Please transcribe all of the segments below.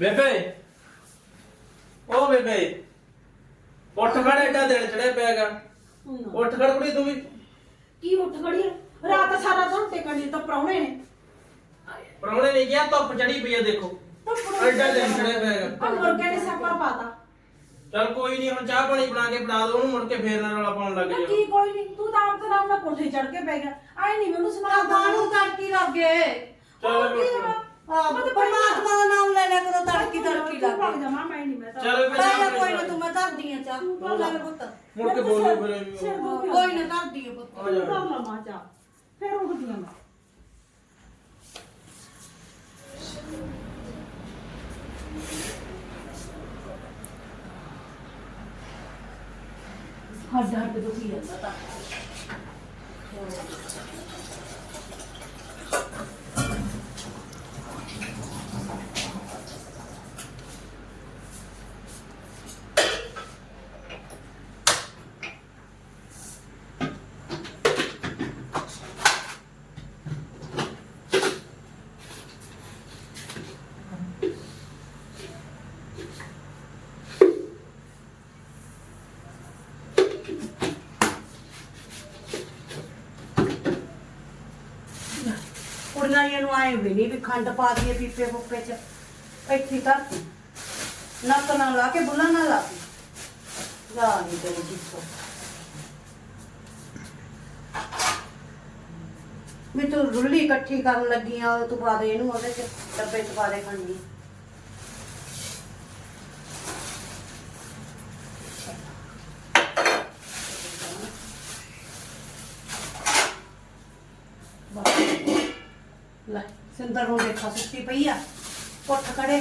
ਬੇਬੇ। ਓ ਬੇਬੇ ਉੱਠ ਖੜ ਐਡਾ ਦਿਨ ਚੜਿਆ ਪਿਆਗਾ ਉੱਠ ਖੜ ਕੁੜੀ ਤੂੰ ਵੀ। ਕੀ ਉੱਠ ਖੜੀ ਆ? ਰਾਤ ਸਾਰਾ ਦਿਨ ਟੇਕਣੀ ਤਾਂ ਪ੍ਰਾਹੁਣੇ ਨੇ। ਪਰੌਣੇ ਨੇ ਕਿਹਾ ਧੁੱਪ ਚੜੀ ਪਈ ਆ ਦੇਖੋ। ਐਡਾ ਦਿਨ ਚੜਿਆ ਪਿਆਗਾ ਆ ਮੁਰਗੇ ਨੇ ਸਿਆਪਾ ਪਾਤਾ। ਚਲ ਕੋਈ ਨਹੀਂ ਹੁਣ ਚਾਹ ਪਾਣੀ ਬਣਾ ਕੇ ਬਣਾ ਦੋ ਉਹਨੂੰ ਮੁੜ ਕੇ ਫੇਰ ਨਾਲ ਰੌਲਾ ਪਾਉਣ ਲੱਗ ਜਾ ਕੀ ਕੋਈ ਨਹੀਂ ਤੂੰ ਤਾਂ ਆਪ ਤੇ ਨਾਲ ਕੋਠੇ ਚੜ ਕੇ ਬਹਿ ਗਿਆ। ਆਏ ਨਹੀਂ ਮੈਨੂੰ ਸੁਣਾ ਕਾਨੂੰ ਤੜਕੀ ਲੱਗੇ ਚਲ ਆ ਪਰਮਾਤਮਾ ਦਾ ਨਾਮ ਲੈ ਲਿਆ ਕਰੋ ਤੜਕੀ ਤੜਕੀ ਤੂੰ ਭੱਗ ਲੱਗੇ ਜਾ ਮਾਂ ਮੈਂ ਨਹੀਂ ਮੈਂ ਤਾਂ ਚਲ ਮੈਂ ਕਿਹਾ ਕੋਈ ਨਾ ਤੂੰ ਮੈਂ ਧਰਦੀ ਆ ਚਾਹ ਲੈ ਪੁੱਤ ਮੁੜ ਕੇ ਬੋਲੋ ਫਿਰ ਸਿਰ ਦੁਖ ਗਿਆ। ਕੋਈ ਨਾ ਧਰਦੀ ਆ ਪੁੱਤ ਆ ਜਾ ਕਰ ਲਾ ਮਾਂ ਜਾ ਫਿਰ ਉੱਠਦੀ ਆ ਮੈਂ ਹੱਡ ਹੱਡ ਦੁਖੀ ਜਾਂਦਾ ਤਾਂ ਕੁੜੀਆਂ ਨੂੰ ਆਏ ਵੀ ਨਹੀਂ ਵੀ ਖੰਡ ਪਾ ਦਈਏ ਪੀਪੇ ਪੁੱਪੇ ਚ। ਇੱਥੇ ਕਰ ਨੱਕ ਨਾ ਲਾ ਕੇ ਬੁੱਲਾ ਨਾ ਲਾ ਕੇ। ਜਾ ਨਹੀਂ ਤੇਰੀ ਜਿੱਤੋ ਮੈਂ ਤੂੰ ਰੁੱਲੀ ਇਕੱਠੀ ਕਰਨ ਲੱਗੀ ਆ ਤੂੰ ਪਾ ਦੇ ਇਹਨੂੰ ਉਹਦੇ ਚ, ਡੱਬੇ ਚ ਪਾ ਦੇ ਖੰਡ ਲੈ ਸਿੰਦਰ ਨੂੰ ਦੇਖਾ ਸੁੱਤੀ ਪਈ ਆ। ਉੱਠ ਖੜੇ।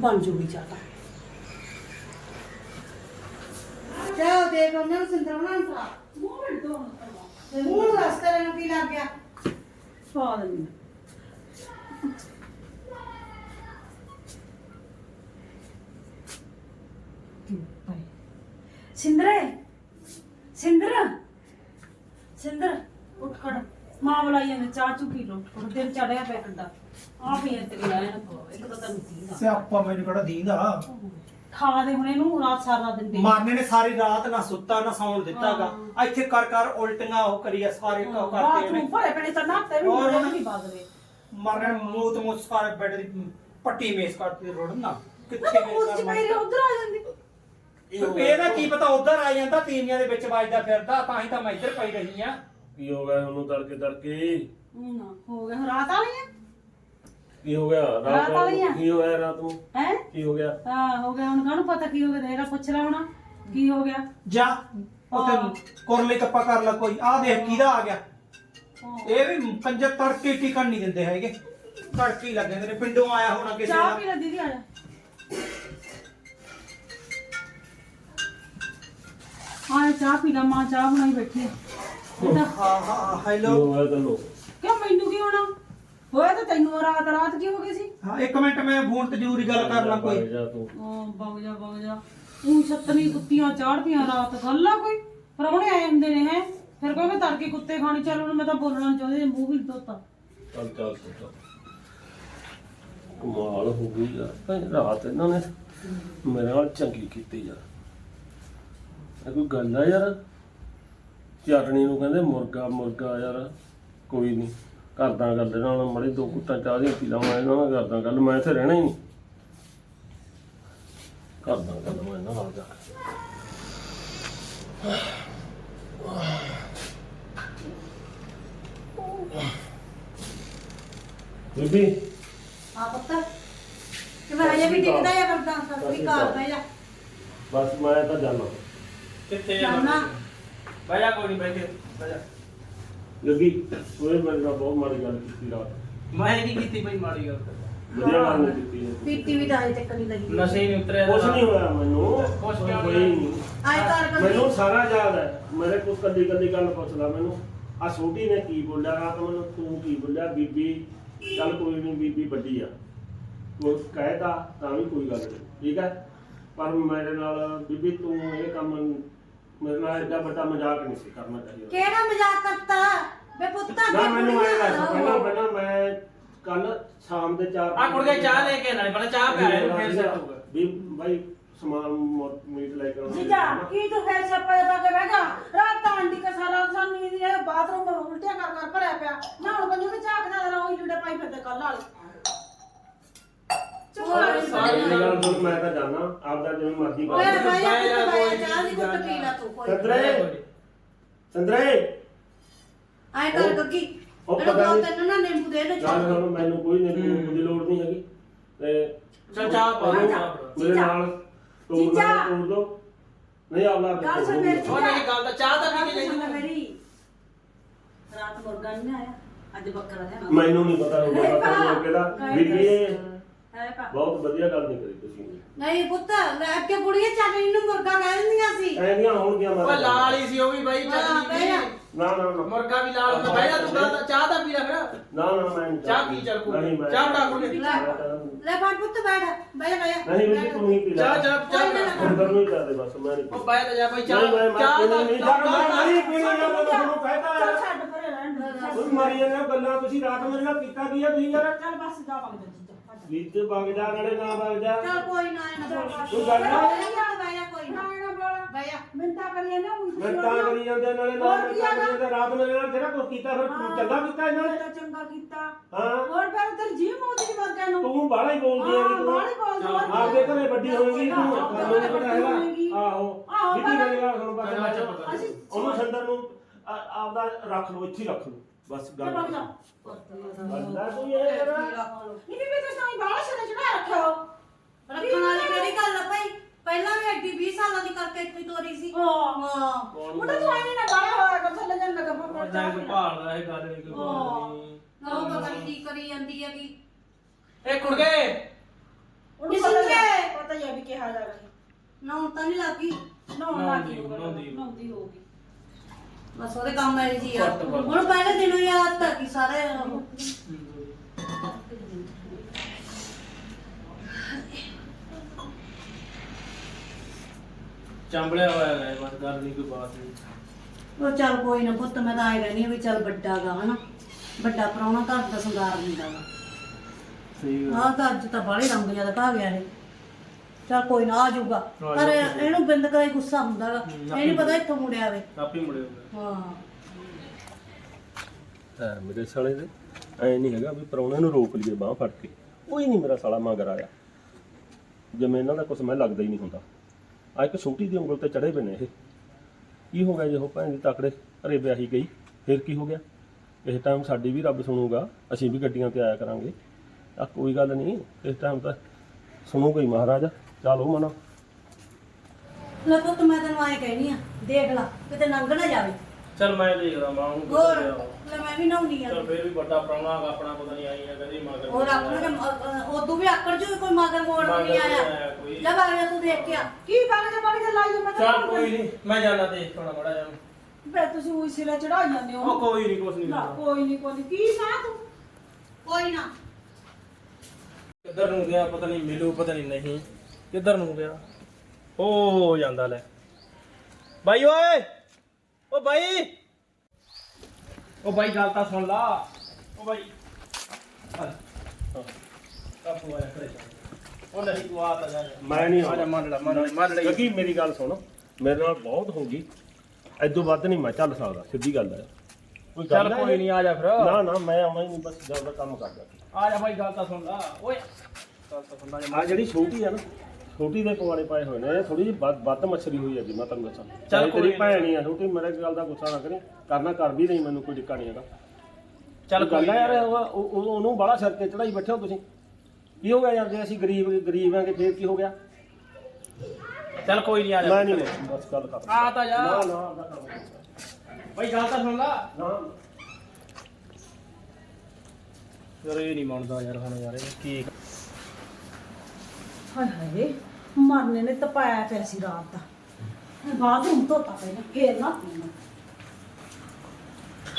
ਬਣ ਜੂਗੀ ਚਾਹਤਾ ਚਾਹ ਦੇਖ ਉਹਨਾਂ ਨੂੰ ਸਿੰਦਰ ਉਹਨਾਂ ਨੂੰ ਫੜਾ ਮੂੰਹ ਮਿੰਟ ਦੋ ਮੂੰਹ ਨੂੰ ਨੂੰ ਕੀ ਲੱਗ ਗਿਆ। ਸਵਾਦ ਨਹੀਂ। ਸਿੰਦਰੇ ਸਿੰਦਰ? ਸਿੰਦਰ ਉੱਠ ਖੜ। ਮਾਂ ਬੁਲਾਈ ਜਾਂਦੇ ਚਾਹ ਚੁ ਪੀ ਲੋ ਹੁਣ ਦਿਨ ਚੜਿਆ ਪਿਆ ਕੰਡਾ। ਆ ਪੀ ਤੇਰੀ ਲਾਇਆ ਨਾ ਇੱਕ ਤਾਂ ਤੈਨੂੰ ਦੀਦਾ। ਸਿਆਪਾ ਮੈਨੂੰ ਕਿਹੜਾ ਦੀਂਦਾ? ਖਾ ਦੇ ਹੁਣ ਇਹਨੂੰ ਰਾਤ ਸਾਰਾ ਦਿਨ ਦੇ। ਮਾਰਨੇ ਨੇ ਸਾਰੀ ਰਾਤ ਨਾ ਸੁੱਤਾ ਨਾ ਸੌਣ ਦਿੱਤਾਗਾ। ਇੱਥੇ ਕਰ ਕਰ ਉਲਟੀਆਂ ਉਹ ਕਰੀਆ ਸਾਰੇ ਕੋ ਕਰਦੇ ਬਾਥਰੂਮ ਨੇ। ਭਰੇ ਪੜੇ ਤਾਂ ਨਾਤੇ ਵੀ ਹੋਰ ਨਹੀਂ? ਨਹੀਂ ਬਾਦਰੇ ਮਾਰਨ ਮੂਤ ਮੂਤ ਸਾਰੇ ਬੈੱਡ ਦੀ ਪੱਟੀ ਮੇਸ ਕਰਤੀ ਰੋੜ ਨਾ ਨਾ। ਕਿੱਥੇ ਤਾਂ ਮੇਸ ਪਈ ਕਰ ਉਧਰ ਆ ਜਾਂਦੀ। ਇਹਦਾ ਕੀ ਪਤਾ ਉਧਰ ਆ ਜਾਂਦਾ ਤੀਵੀਆਂ ਦੇ ਵਿੱਚ ਵੱਜਦਾ ਫਿਰਦਾ ਤਾਂ ਹੀ ਤਾਂ ਮੈਂ ਇੱਧਰ ਪਈ ਰਹੀ ਆ ਕੀ ਹੋ ਗਿਆ ਉਹਨੂੰ ਤੜਕੇ ਤੜਕੇ। ਹੂੰ ਨਾ ਹੋ ਗਿਆ ਰਾਤ ਆ? ਗਈ ਕੀ ਹੋ ਗਿਆ? ਰਾਤ ਰਾਤ ਵਾਲੀ ਆ? ਨੂੰ ਕੀ ਹੋਇਆ ਰਾਤ ਨੂੰ? ਹੈ? ਕੀ ਹੋ ਗਿਆ? ਹਾਂ ਹੋ ਗਿਆ ਹੁਣ ਕਾਹਨੂੰ ਪਤਾ ਕੀ ਹੋ ਗਿਆ ਦੇਗਾ ਪੁੱਛ ਲੈ ਹੁਣ। ਕੀ ਹੋ ਗਿਆ? ਜਾ ਉੱਥੇ ਕੁਰਲੇ ਕੱਪਾ ਕਰ ਲੈ ਕੋਈ। ਆ ਦੇਖ ਕਿਹਦਾ ਆ ਗਿਆ। ਇਹ ਵੀ ਕੰਜਰ ਤੜਕੇ ਟਿਕਣ ਨਹੀਂ ਦਿੰਦੇ ਹੈਗੇ। ਤੜਕੇ ਹੀ ਲੱਗੇ ਨੇ ਪਿੰਡੋਂ ਆਇਆ ਹੋਣਾ ਕਿਸੇ ਚਾਹ ਦਾ। ਪੀ ਲੈ ਦੀਦੀ ਆ ਜਾ। ਆ ਚਾਹ ਪੀ ਲੈ ਮਾਂ ਚਾਹ ਬਣਾਈ ਬੈਠੀ। ਆ ਇਹ ਤਾਂ ਹਾਂ ਹਾਂ ਕੀ ਹੈਲੋ ਹੋ ਗਿਆ ਤੈਨੂੰ ਕਿਉਂ ਮੈਨੂੰ ਕੀ ਹੋਣਾ? ਹੋਇਆ ਤਾਂ ਤੈਨੂੰ ਰਾਤ ਰਾਤ ਕੀ ਹੋ ਗਈ ਸੀ? ਹਾਂ ਇੱਕ ਮਿੰਟ ਮੈਂ ਫੋਨ ਤੇ ਜ਼ਰੂਰੀ ਗੱਲ ਕਰ ਲਾਂ ਕੋਈ। ਜਾ ਤੂੰ। ਉਹ ਬਗ ਜਾ ਬਗ ਜਾ। ਉਹ ਛੱਤਨੀ ਕੁੱਤੀਆਂ ਚਾੜਦੀਆਂ ਰਾਤ ਗੱਲ ਆ ਕੋਈ? ਪਰੌਣੇ ਆਏ ਹੁੰਦੇ ਨੇ ਹੈ? ਫਿਰ ਕਹਿੰਦੇ ਤੜਕੇ ਕੁੱਤੇ ਖਾਣੇ ਚੱਲ ਹੁਣ ਮੈਂ ਤਾਂ ਬੋਲਣਾ ਨੀ ਚਾਹੁੰਦੀ ਮੂੰਹ ਵੀ ਧੋਤਾ। ਚੱਲ ਚੱਲ ਤੂੰ ਚੱਲ। ਕਮਾਲ ਹੋ ਗਈ ਯਾਰ ਭੈਣ ਰਾਤ ਇਹਨਾਂ ਨੇ ਮੇਰੇ ਨਾਲ ਚੰਗੀ ਕੀਤੀ ਯਾਰ। ਇਹ ਕੋਈ ਗੱਲ ਆ ਯਾਰ? ਚਟਣੀ ਨੂੰ ਕਹਿੰਦੇ ਮੁਰਗਾ ਮੁਰਗਾ ਯਾਰ ਕੋਈ ਨਹੀਂ ਕਰਦਾ ਗੱਲ ਇਹਨਾਂ ਨਾਲ ਮੜੇ ਦੋ ਕੁੱਟਾਂ ਚਾਹ ਦੀਆਂ ਪੀ ਲਾਵਾਂ ਇਹਨਾਂ ਨਾਲ ਕਰਦਾ ਗੱਲ ਮੈਂ ਇੱਥੇ ਰਹਿਣਾ ਹੀ ਨਹੀਂ ਕਰਦਾ ਗੱਲ ਮੈਂ ਇਹਨਾਂ ਨਾਲ ਜਾ ਬੀਬੀ? ਆ ਪੁੱਤ। ਕਿ ਮੈਂ ਹਜੇ ਵੀ ਟਿਕਦਾ ਆ ਕਰਦਾ ਸਸਰੀ ਕਾਲ ਮੈਂ ਜਾ। ਬਸ ਮੈਂ ਤਾਂ ਜਾਣਾ। ਕਿੱਥੇ ਜਾਣਾ? ਕੋਈ ਨਹੀਂ ਲੱਗੀ ਉਹਨੇ ਮੇਰੇ ਨਾਲ ਬਹੁਤ ਮਾੜੀ ਗੱਲ ਕੀਤੀ ਰਾਤ। ਮੈਂ ਕੀ ਕੀਤੀ ਬਈ ਮਾੜੀ ਗੱਲ? ਵਧੀਆ ਗੱਲ ਨਹੀਂ ਕੀਤੀ ਇਹਨੇ। ਪੀਤੀ ਵੀ ਤਾਂ ਹਜੇ ਤੱਕ ਨਹੀਂ ਲੱਗੀ। ਨਸ਼ੇ ਹੀ ਨਹੀਂ ਉਤਰਿਆ ਕੁਛ ਨਹੀਂ ਹੋਇਆ ਮੈਨੂੰ। ਕੁਛ ਕਿਉਂ ਕੋਈ ਨਹੀਂ? ਨਹੀਂ। ਆਏ ਘਰ ਕੰਦੀ ਮੈਨੂੰ ਸਾਰਾ ਯਾਦ ਹੈ। ਮੇਰੇ ਕੋਲ ਕੱਲੀ ਕੱਲੀ ਗੱਲ ਪੁੱਛ ਲਾ ਮੈਨੂੰ। ਆ ਛੋਟੀ ਨੇ ਕੀ ਬੋਲਿਆ? ਰਾਤ ਮੈਨੂੰ ਤੂੰ ਕੀ ਬੋਲਿਆ? ਬੀਬੀ ਚੱਲ ਕੋਈ ਨਹੀਂ ਬੀਬੀ ਵੱਡੀ ਆ। ਉਹ ਕਹਿਤਾ ਤਾਂ ਵੀ ਕੋਈ ਗੱਲ ਨਹੀਂ। ਠੀਕ ਹੈ? ਪਰ ਮੇਰੇ ਨਾਲ ਬੀਬੀ ਤੂੰ ਇਹ ਕੰਮ ਮੇਰੇ ਨਾਲ ਐਡਾ ਵੱਡਾ ਮਜ਼ਾਕ ਨਹੀਂ ਸੀ ਕਰਨਾ ਚਾਹੀਦਾ। ਕਿਹੜਾ ਮਜ਼ਾਕ ਕਰਤਾ? ਵੇ ਪੁੱਤਾਂ ਨਾ ਮੈਨੂੰ ਆਇਆ ਦੱਸ ਪਹਿਲਾਂ ਪਹਿਲਾਂ ਮੈਂ ਕੱਲ ਸ਼ਾਮ ਦੇ 4 ਆ ਕੁੜ ਕੇ ਚਾਹ ਲੈ ਕੇ ਨਾ ਪਹਿਲਾਂ ਚਾਹ ਪਿਆ ਫੇਰ ਸੈੱਟ ਹੋਊਗਾ ਵੀ ਭਾਈ ਸਮਾਨ ਮੀਟ ਲੈ ਕੇ ਆਉਣਾ ਜੀਜਾ ਕੀ ਤੂੰ ਫੇਰ ਛੱਪਾ ਪਾ ਕੇ ਬਹਿ ਗਿਆ ਰਾਤ ਤਾਂ ਆਂਟੀ ਕੇ ਸਾਰਾ ਸਾਨੂੰ ਨੀਂਦ ਨਹੀਂ ਆਈ ਬਾਥਰੂਮ ਉਲਟੀਆਂ ਕਰ ਕਰ ਭਰਿਆ ਪਿਆ। ਨਾ ਹੁਣ ਬੰਦੇ ਨੂੰ ਝਾਕਦਾ ਉਹੀ ਜੁੜੇ ਪਾਈ ਫਿਰਦੇ ਕੱਲ ਵਾਲੇ। ਚੁੱਪ ਕਰ ਸਾਰੀ ਗੱਲ ਸੁਣ ਮੈਂ ਤਾਂ ਜਾਣਾ। ਆਪਦਾ ਜਿਵੇਂ ਮਰਜ਼ੀ ਓਏ ਕਰ ਬਾਇਆ ਪੁੱਤ ਬਾਇਆ ਚਾਹ ਦੀ ਕੁੱਟ ਪੀ ਲੈ ਤੂੰ ਕੋਈ। ਸੰਦਰੇ ਸੰਦਰੇ ਆਏ ਕਰ ਗੱਗੀ। ਉਹ ਪਤਾ ਤਿੰਨ ਨਾ ਨਿੰਬੂ ਦੇ ਦੇ ਚੱਲ ਹੁਣ ਮੈਨੂੰ ਕੋਈ ਨਹੀਂ ਦੀ ਲੋੜ ਨਹੀਂ ਹੈਗੀ। ਤੇ ਚੱਲ ਚਾਹ ਪਾ ਚਾਹ। ਮੇਰੇ ਨਾਲ ਤੋੜ। ਦੋ ਤੋੜ ਦੋ। ਨਹੀਂ ਆਪਦਾ ਗੱਲ ਸੁਣ ਮੇਰੀ ਉਹ ਨਹੀਂ ਗੱਲ ਤਾਂ ਚਾਹ ਤਾਂ ਸੁਣ ਜਾਈਂ। ਮੇਰੀ। ਰਾਤ ਮੁਰਗਾ ਨਹੀਂ ਆਇਆ। ਅੱਜ ਬੱਕਰਾ ਲਿਆ ਮੈਨੂੰ ਨਹੀਂ ਪਤਾ ਨਹੀਂ। ਨਹੀਂ ਕਿਹਦਾ ਕੋਈ ਬੀਬੀ ਇਹ ਹੈ ਪਾ ਬਹੁਤ ਵਧੀਆ ਗੱਲ ਨਹੀਂ ਕਰੀ ਤੁਸੀਂ। ਨਹੀਂ ਪੁੱਤ ਲੈ ਅੱਗੇ ਬੁੜੀਆਂ ਚਟਣੀ ਨੂੰ ਮੁਰਗਾ ਕਹਿ ਦਿੰਦੀਆਂ ਸੀ। ਐਂਦੀਆਂ ਹੋਣਗੀਆਂ ਉਹ ਲਾਲ ਹੀ ਸੀ ਉਹ ਵੀ ਬਾਈ ਹਾਂ, ਚੱਲ ਜਾ। ਨਾ ਨਾ ਨਾ। ਮੁਰਗਾ ਵੀ ਲਾਲ ਹੁੰਦਾ ਬਹਿ ਜਾ ਤੂੰ ਗੱਲ ਤਾਂ- ਚਾਹ ਤਾਂ ਪੀ ਲੈ ਫਿਰ। ਨਾ ਨਾ ਮੈਂ ਨਹੀਂ ਚਾਹ ਪੀ ਚੱਲ ਕੋਈ ਨਹੀਂ, ਮੈਂ- ਚਾਹ ਬਣਾ ਕੋਈ ਲੈ ਲੈ ਬਾੜ ਪੁੱਤ ਬੈਠ ਬਹਿ ਬਹਿ ਨਹੀਂ ਬੀਬੀ ਤੂੰ ਹੀ ਪੀ ਲੈ। ਚਾਹ ਚਾਹ ਚਾਹ ਬਣਾ। ਅੰਦਰ ਨੂੰ ਹੀ ਕਰ ਦੇ ਬਸ ਮੈਂ ਨਹੀਂ ਉਹ ਬਹਿ ਤਾਂ ਜਾ ਬਾਈ ਚਾਹ ਨਹੀਂ, ਮੈਂ- ਮੈਂ ਚਾਹ ਪੀਣੀ ਨਹੀਂ, ਚਾਹ ਮੈਂ ਨਹੀਂ ਪੀਣੀ, ਮੈਂ ਤਾਂ ਤੁਹਾਨੂੰ ਕਹਿਤਾ ਚੱਲ ਯਾਰ। ਛੱਡ ਪਰੇ ਰਹਿਣ ਦੇ। ਉਹ ਮਰੀ ਜਾਂਦੇ ਗੱਲਾਂ ਤੁਸੀਂ ਰਾਤ ਮੇਰੇ ਨਾਲ ਕੀਤਾ ਕੀ ਆ ਤੁਸੀਂ ਯਾਰ? ਚੱਲ ਬਸ ਜਾ ਵਗ ਜਾ ਵਗ ਜਾ ਨਾਲੇ ਨਾ ਜਾ ਚੱਲ ਕੋਈ ਨਾ ਇਹਨਾਂ ਤੂੰ ਨਾ? ਬਹਿ ਜਾ ਕੋਈ ਨਾ। ਨਾ ਨਾ ਜਾ। ਮਿੰਤਾ ਕਰੀਏ ਨਾ ਊਂ ਮੈਂ ਤਾਂ ਕਰੀ ਜਾਂਦੇ ਨਾਲੇ ਨਾ ਹੋਰ ਕੀ ਤਾਂ ਹੈਗਾ? ਕਰੀ ਜਾਂਦੇ ਰਾਤ ਜਿਹੜਾ ਕੁਝ ਕੀਤਾ ਫਿਰ ਤੂੰ ਚੰਗਾ ਕੀਤਾ ਇਹਨਾਂ ਨੇ? ਤਾਂ ਚੰਗਾ ਕੀਤਾ। ਹਾਂ। ਹੋਰ ਫਿਰ ਤੇਰੀ ਜੀ ਮੋਦੀ ਦੀ ਵਰਗਾ ਨੂੰ। ਤੂੰ ਬਾਹਲਾ ਹੀ ਬੋਲਦੀ ਹਾਂ, ਹੈ ਤੂੰ। ਬਾਹਲੀ ਬੋਲਦੀ ਹੋਰ ਕੀ ਆਪਦੇ ਹੈ। ਘਰੇ ਵੱਡੀ ਹੋਏਗੀ ਤੂੰ ਹਾਂ, ਮੈਨੂੰ ਨਹੀਂ ਪਤਾ ਹੈਗਾ ਹੋਏਗੀ। ਆਹੋ। ਆਹੋ, ਬੀਬੀ ਪਰ- ਮੇਰੀ ਬਸ। ਅਸੀਂ ਉਹਨੂੰ ਸੰਦਰ ਨੂੰ ਆ- ਆਪਦਾ ਰੱਖ ਲਓ ਇੱਥੇ ਹੀ ਰੱਖ ਲਓ। ਬਸ ਗੱਲ ਚੱਲ ਜਾ ਬੰਦਾ ਤੂੰ ਇਹ ਯਾਰ ਨਹੀਂ ਬੀਬੀ ਤੁਸੀਂ ਤਾਂ ਬਾਹਲਾ ਸਿਰ ਚੜਾ ਰੱਖਿਓ ਰੱਖਣ ਵਾਲੀ ਕਿਹੜੀ ਗੱਲ ਆ ਭਾਈ ਪਹਿਲਾਂ ਵੀ ਐਡੀ 20 ਸਾਲਾਂ ਦੀ ਕਰਕੇ ਇੱਥੇ ਤੋਰੀ ਸੀ। ਹਾਂ। ਹਾਂ। ਮੁੰਡਾ ਤੂੰ ਐਵੇਂ ਨਾ ਬਾਹਲਾ ਹੋਇਆ ਕਰ ਥੱਲੇ ਜਾਣ ਲੱਗਾ ਪਰ ਉਹ ਜਾਂ ਕੋਈ ਭਾਲਦਾ ਇਹ ਗੱਲ ਨਹੀਂ ਕੋਈ ਭਾਲਦੀ ਉਹ ਪਤਾ ਨੀ ਕੀ ਕਰੀ ਜਾਂਦੀ ਹੈਗੀ। ਇਹ ਕੁੜ ਗਏ ਉਹਨੂੰ ਪਤਾ ਹੀ- ਪਤਾ ਹੀ ਆ ਵੀ ਕਿਹਾ ਜਾ ਰਿਹਾ। ਨਾ ਹੁਣ ਤਾਂ ਨਹੀਂ ਲੱਗੀ ਨਹਾਉਣ ਲੱਗੀ ਨਹਾਉਂਦੀ। ਨਹਾਉਂਦੀ ਹੋਊਗੀ। ਬਸ ਉਹਦੇ ਕੰਮ ਆਈ ਜੀ ਘੱਟ ਵੱਧ। ਹੁਣ ਪਹਿਲੇ ਦਿਨੋਂ ਹੀ ਆਦਤ ਆ ਕਿ ਸਾਰੇ। ਉਹ- ਚੰਬਲਿਆ ਹੋਇਆ ਹੈ ਬਸ ਗੱਲ ਨਹੀਂ ਕੋਈ ਬਾਤ ਨਹੀਂ। ਉਹ ਚੱਲ ਕੋਈ ਨਾ ਪੁੱਤ ਮੈਂ ਤਾਂ ਆਏ ਰਹਿਣੀ ਵੀ ਚੱਲ ਵੱਡਾ ਗਾ ਹਨਾ। ਵੱਡਾ ਪ੍ਰਾਹੁਣਾ ਘਰ ਦਾ ਸੰਗਾਰ ਹੁੰਦਾ ਗਾ ਸਹੀ ਆਹ ਤਾਂ ਅੱਜ ਤਾਂ ਬਾਹਲੇ ਰੰਗ ਜ਼ਿਆਦਾ ਕਾ ਗਿਆ ਇਹ। ਚੱਲ ਕੋਈ ਨਾ ਆ ਜਾਊਗਾ। ਪਰ ਇਹਨੂੰ ਬਿੰਦ ਕਰੇ ਗੁੱਸਾ ਹੁੰਦਾ ਗਾ। ਇਹ ਨਹੀਂ ਪਤਾ ਇੱਥੋਂ ਮੁੜਿਆ ਵੇ। ਆਪੇ ਮੁੜੇ ਹਾਂ। ਹੈ ਮੇਰੇ ਸਾਲੇ ਦੇ ਐ ਨਹੀਂ ਹੈਗਾ ਵੀ ਪਰੌਣੇ ਨੂੰ ਰੋਕ ਲਈਏ ਬਾਹ ਫੜ ਕੇ। ਕੋਈ ਨਹੀਂ ਮੇਰਾ ਸਾਲਾ ਮਗਰ ਆਇਆ। ਜਿਵੇਂ ਇਹਨਾਂ ਦਾ ਕੁਛ ਮੈਂ ਲੱਗਦਾ ਹੀ ਨਹੀਂ ਹੁੰਦਾ। ਆ ਇੱਕ ਛੋਟੀ ਦੀ ਉਂਗਲ ਤੇ ਚੜੇ ਪਏ ਨੇ ਇਹ। ਕੀ ਹੋ ਗਿਆ ਜੇ ਉਹ ਭੈਣ ਦੀ ਤਕੜੇ ਘਰੇ ਵਿਆਹੀ ਗਈ? ਫਿਰ ਕੀ ਹੋ ਗਿਆ? ਇਸ ਟਾਈਮ ਸਾਡੀ ਵੀ ਰੱਬ ਸੁਣੂਗਾ ਅਸੀਂ ਵੀ ਗੱਡੀਆਂ ਤੇ ਆਇਆ ਕਰਾਂਗੇ। ਆ ਕੋਈ ਗੱਲ ਨਹੀਂ ਇਸ ਟਾਈਮ ਤਾਂ ਸੁਣੂਗਾ ਹੀ ਮਹਾਰਾਜ। ਚਲੋ ਮਨਾ। ਲੈ ਪੁੱਤ ਮੈਂ ਤੈਨੂੰ ਆਏ ਕਹਿਣੀ ਆ ਦੇਖ ਲੈ ਕਿਤੇ ਲੰਘ ਨਾ ਜਾਵੇ। ਚਲ ਮੈਂ ਦੇਖਦਾ ਮਾਂ ਨੂੰ ਹੋਰ ਲੈ ਮੈਂ ਵੀ ਨਹਾਉਣੀ ਆ। ਚਲ ਫੇਰ ਵੀ ਵੱਡਾ ਪ੍ਰਾਹੁਣਾ ਆਪਣਾ ਪਤਾ ਨਹੀਂ ਆਈ ਹੈ ਕਦੀ ਮਗਰ ਹੋਰ ਆਪਣਾ ਉਦੋਂ ਵੀ ਆਕੜ ਚ ਕੋਈ ਮਗਰ ਮੋੜ ਨਹੀਂ ਆਇਆ। ਲੈ ਬਾਗਿਆ ਤੂੰ ਦੇਖ ਕੇ ਆ। ਕੀ ਬਾਗ ਜਾ ਬਾਗ ਜਾ ਲਾਈ ਮੈਂ ਤਾਂ ਚਲ ਕੋਈ ਨਹੀਂ ਮੈਂ ਜਾਣਾ ਦੇਖ ਥੋੜਾ ਬੜਾ ਜਾਣਾ ਬੇ ਤੁਸੀਂ ਉਹੀ ਸਿਰੇ ਚੜਾ ਜਾਂਦੇ ਉਹ ਹੋ ਕੋਈ ਨਹੀਂ ਕੁਛ ਨਹੀਂ ਨਾ ਕੋਈ ਨਹੀਂ ਕੋਈ ਨੀ। ਕੀ ਨਾ ਤੂੰ? ਕੋਈ ਨਾ। ਕਿੱਧਰ ਨੂੰ ਗਿਆ ਪਤਾ ਨਹੀਂ ਮਿਲੂ ਪਤਾ ਨਹੀਂ ਨਹੀਂ। ਕਿੱਧਰ ਨੂੰ ਗਿਆ? ਓ ਜਾਂਦਾ ਲੈ। ਬਾਈ ਓਏ! ਓ ਬਾਈ! ਓ ਬਾਈ ਗੱਲ ਤਾਂ ਸੁਣ ਲਾ। ਓ ਬਾਈ। ਆ ਕਾਪੂ ਆਇਆ ਖੜੇ ਉਹ ਨਹੀਂ ਤੂੰ ਆ ਤਾਂ ਜਾ। ਮੈਂ ਨਹੀਂ ਆ ਜਾ ਮੰਨ ਲੈ ਮੰਨ ਲੈ ਮੰਨ ਲੈ। ਕਿਉਂਕਿ ਮੇਰੀ ਗੱਲ ਸੁਣ। ਮੇਰੇ ਨਾਲ ਬਹੁਤ ਹੋ ਗਈ। ਐਦੋਂ ਵੱਧ ਨਹੀਂ ਮੈਂ ਚੱਲ ਸਕਦਾ ਸਿੱਧੀ ਗੱਲ ਹੈ। ਕੋਈ ਚੱਲ ਗੱਲ ਹੈ ਕੋਈ ਨਹੀਂ ਆ ਜਾ ਫਿਰ। ਨਾ ਨਾ ਮੈਂ ਆਉਣਾ ਹੀ ਨਹੀਂ ਬਸ ਜਦ ਦਾ ਕੰਮ ਕਰਦਾ। ਆ ਜਾ ਬਾਈ ਗੱਲ ਤਾਂ ਸੁਣ ਲਾ। ਓਏ। ਗੱਲ ਤਾਂ ਸੁਣ ਲਾ ਆ ਜਿਹੜੀ ਛੋਟੀ ਆ ਨਾ ਛੋਟੀ ਦੇ ਪਵਾੜੇ ਪਾਏ ਹੋਏ ਨੇ ਥੋੜੀ ਜਿਹੀ ਵੱਧ ਮੱਛਰੀ ਹੋਈ ਹੈ ਜੀ ਮੈਂ ਤੁਹਾਨੂੰ ਦੱਸਾਂ। ਕੋਈ ਤੇਰੀ ਨੀ। ਭੈਣ ਹੀ ਆ ਛੋਟੀ ਮੇਰੇ ਗੱਲ ਦਾ ਗੁੱਸਾ ਨਾ ਕਰੀ। ਕਰਨਾ ਕਰ ਵੀ ਨਹੀਂ ਮੈਨੂੰ ਕੋਈ ਟਿੱਕਾ ਨਹੀਂ ਹੈਗਾ। ਚੱਲ ਗੱਲ ਯਾਰ ਉਹ- ਉਹ- ਉਹਨੂੰ ਬਾਹਲਾ ਸਿਰ ਤੇ ਚੜਾਈ ਬੈਠੇ ਹੋ ਤੁਸੀਂ। ਕੀ ਹੋ ਗਿਆ ਯਾਰ? ਜੇ ਅਸੀਂ ਗਰੀਬ ਗਰੀਬ ਆਂਗੇ ਫੇਰ ਕੀ ਹੋ ਗਿਆ? ਚੱਲ ਕੋਈ ਨਹੀਂ ਆ ਜਾ। ਮੈਂ ਨਹੀਂ ਬਸ ਗੱਲ ਕਰ ਆ ਤਾਂ ਜਾ। ਨਾ ਨਾ ਕਰ। ਬਾਈ ਗੱਲ ਤਾਂ ਸੁਣ ਲਾ। ਨਾ। ਯਾਰ ਇਹ ਨਹੀਂ ਮੰਨਦਾ ਯਾਰ ਹੁਣ ਯਾਰ ਇਹ ਕੀ ਹਾਏ ਹਾਏ ਮਰਨੇ ਨੇ ਤਪਾਇਆ ਪਿਆ ਸੀ ਰਾਤ ਦਾ। ਬਾਥਰੂਮ ਧੋਤਾ ਪਹਿਲਾਂ ਫੇਰ ਨਾ ਪੀਣਾ।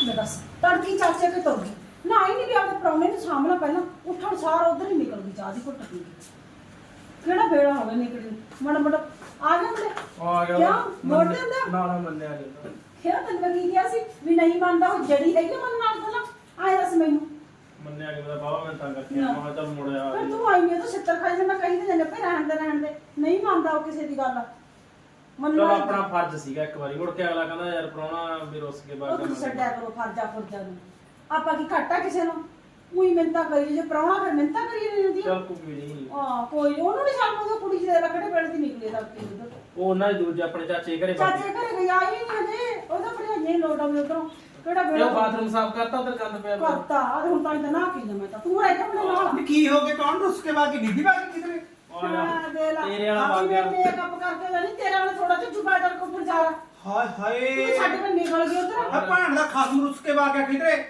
ਮੈਂ ਦੱਸ ਤੜਕੀ ਚਾਚੇ ਕੇ ਤੁਰ ਗਈ ਨਾ ਹੀ ਨਹੀਂ ਵੀ ਆਪਣੇ ਪ੍ਰਾਹੁਣੇ ਨੂੰ ਸਾਹਮਣਾ ਪਹਿਲਾਂ। ਉੱਠਣ ਸਾਰ ਉਧਰ ਹੀ ਨਿਕਲ ਗਈ ਚਾਹ ਦੀ ਘੁੱਟ ਪੀ ਕੇ। ਕਿਹੜਾ ਬੇੜਾ ਹੋ ਗਿਆ ਨਿਕਲੀ ਮੜਾ ਮੜਾ ਆ ਗਿਆ ਮੁੰਡੇ ਆ ਕਿਉਂ? ਮੋੜ ਦਿੰਦਾ? ਨਾ ਨਾ ਮੰਨਿਆ ਜਾਂਦਾ ਫਿਰ ਤੈਨੂੰ ਮੈਂ ਕੀ ਕਿਹਾ ਸੀ? ਵੀ ਨਹੀਂ ਮੰਨਦਾ ਉਹ ਜੜੀ ਹੈਗੀ ਮੰਨ ਨਾਲ ਪਹਿਲਾਂ। ਆਏ ਦੱਸ ਮੈਨੂੰ। ਮੰਨਿਆ ਕਿ ਮੇਰਾ ਬਾਬਾ ਮੈਂ ਤਾਂ ਕਰਕੇ ਮੈਂ ਕਿਹਾ ਚੱਲ ਮੁੜਿਆ ਫਿਰ ਤੂੰ ਆਈ ਨਹੀਂ ਤਾਂ ਛਿੱਤਰ ਖਾਈ ਤੇ ਮੈਂ ਕਹੀ ਤੇ ਜਾਂਦੇ ਪਏ ਰਹਿਣ ਦੇ ਰਹਿਣ ਦੇ। ਨਹੀਂ ਮੰਨਦਾ ਉਹ ਕਿਸੇ ਦੀ ਗੱਲ। ਚਲ ਮੰਨਣਾ ਆਪਣਾ ਫਰਜ਼ ਸੀਗਾ ਇੱਕ ਵਾਰੀ। ਮੁੜ ਕੇ ਅਗਲਾ ਕਹਿੰਦਾ ਯਾਰ ਪ੍ਰਾਹੁਣਾ ਵੀ ਰੁੱਸ ਕੇ ਉਹ ਬਾਅਦ ਤੁਸੀਂ ਛੱਡਿਆ ਕਰੋ ਫਰਜਾ ਫਰਜਾ ਨੂੰ। ਆਪਾਂ ਕੀ ਘਾਟਾ ਕਿਸੇ ਨੂੰ? ਉਹੀ ਮਿੰਤਾ ਕਰੀ ਜੇ ਪ੍ਰਾਹੁਣਾ ਫਿਰ ਮਿੰਤਾ ਕਰੀ ਨਹੀਂ ਹੁੰਦੀ ਚਲ ਕੋਈ ਨਹੀਂ। ਆ ਕੋਈ ਉਹਨੂੰ ਨਹੀਂ ਛੱਡ ਉਹ ਕੁੜੀ ਜਿਹਦੇ ਰਕੜੇ ਪਿੰਡ ਦੀ ਨਿਕਲੇ ਦਾ ਉੱਤੇ ਉਹ ਉਹਨਾਂ ਦੇ ਦੂਜੇ ਆਪਣੇ ਚਾਚੇ ਘਰੇ ਚਾਚੇ ਘਰੇ ਗਈ ਆਈ ਨਹੀਂ ਹਜੇ। ਉਹਦਾ ਭਰਿਆ ਨਹੀਂ ਲੋਟ ਆਉਂਦੇ ਉਧਰੋਂ। ਕਿਹੜਾ ਤੇ ਵੇਲਾ ਉਹ ਬਾਥਰੂਮ ਸਾਫ਼ ਕਰਤਾ ਉਧਰ ਗੰਦ ਪਿਆ। ਕਰਤਾ। ਆਹ ਹੁਣ ਤਾਂ ਇਹਦਾ ਨਾ ਕੀ ਮੈਂ ਤਾਂ ਤੂੰ ਰਹਿ ਜਾ ਆਪਣੇ ਨਾਲ। ਵੀ ਕੀ ਹੋ ਗਿਆ? ਕੌਣ ਰੁੱਸ ਕੇ ਬਾਕੀ ਬੀਬੀ ਬਾਕੀ ਕਿਧਰੇ ਆ ਜਾ। ਹਾਂ, ਦੇ ਲਾ। ਤੇਰੇ ਵਾਲਾ ਵਗ ਗਿਆ ਮੇਕਅਪ ਕਰਕੇ ਜਾਨੀ ਤੇਰਾ ਵਾਲਾ ਥੋੜਾ ਜਿਹਾ ਜੁਗਾ ਕਰ ਕੋ ਜਾ ਹਾਏ ਹਾਏ। ਤੂੰ ਸਾਡੇ ਕੋਲ ਨਿਕਲ ਗਈ ਉਧਰ। ਆ ਭਾਣ ਦਾ ਖਸਮ ਰੁੱਸ ਕੇ ਬਾਕਿਆ ਕਿਧਰੇ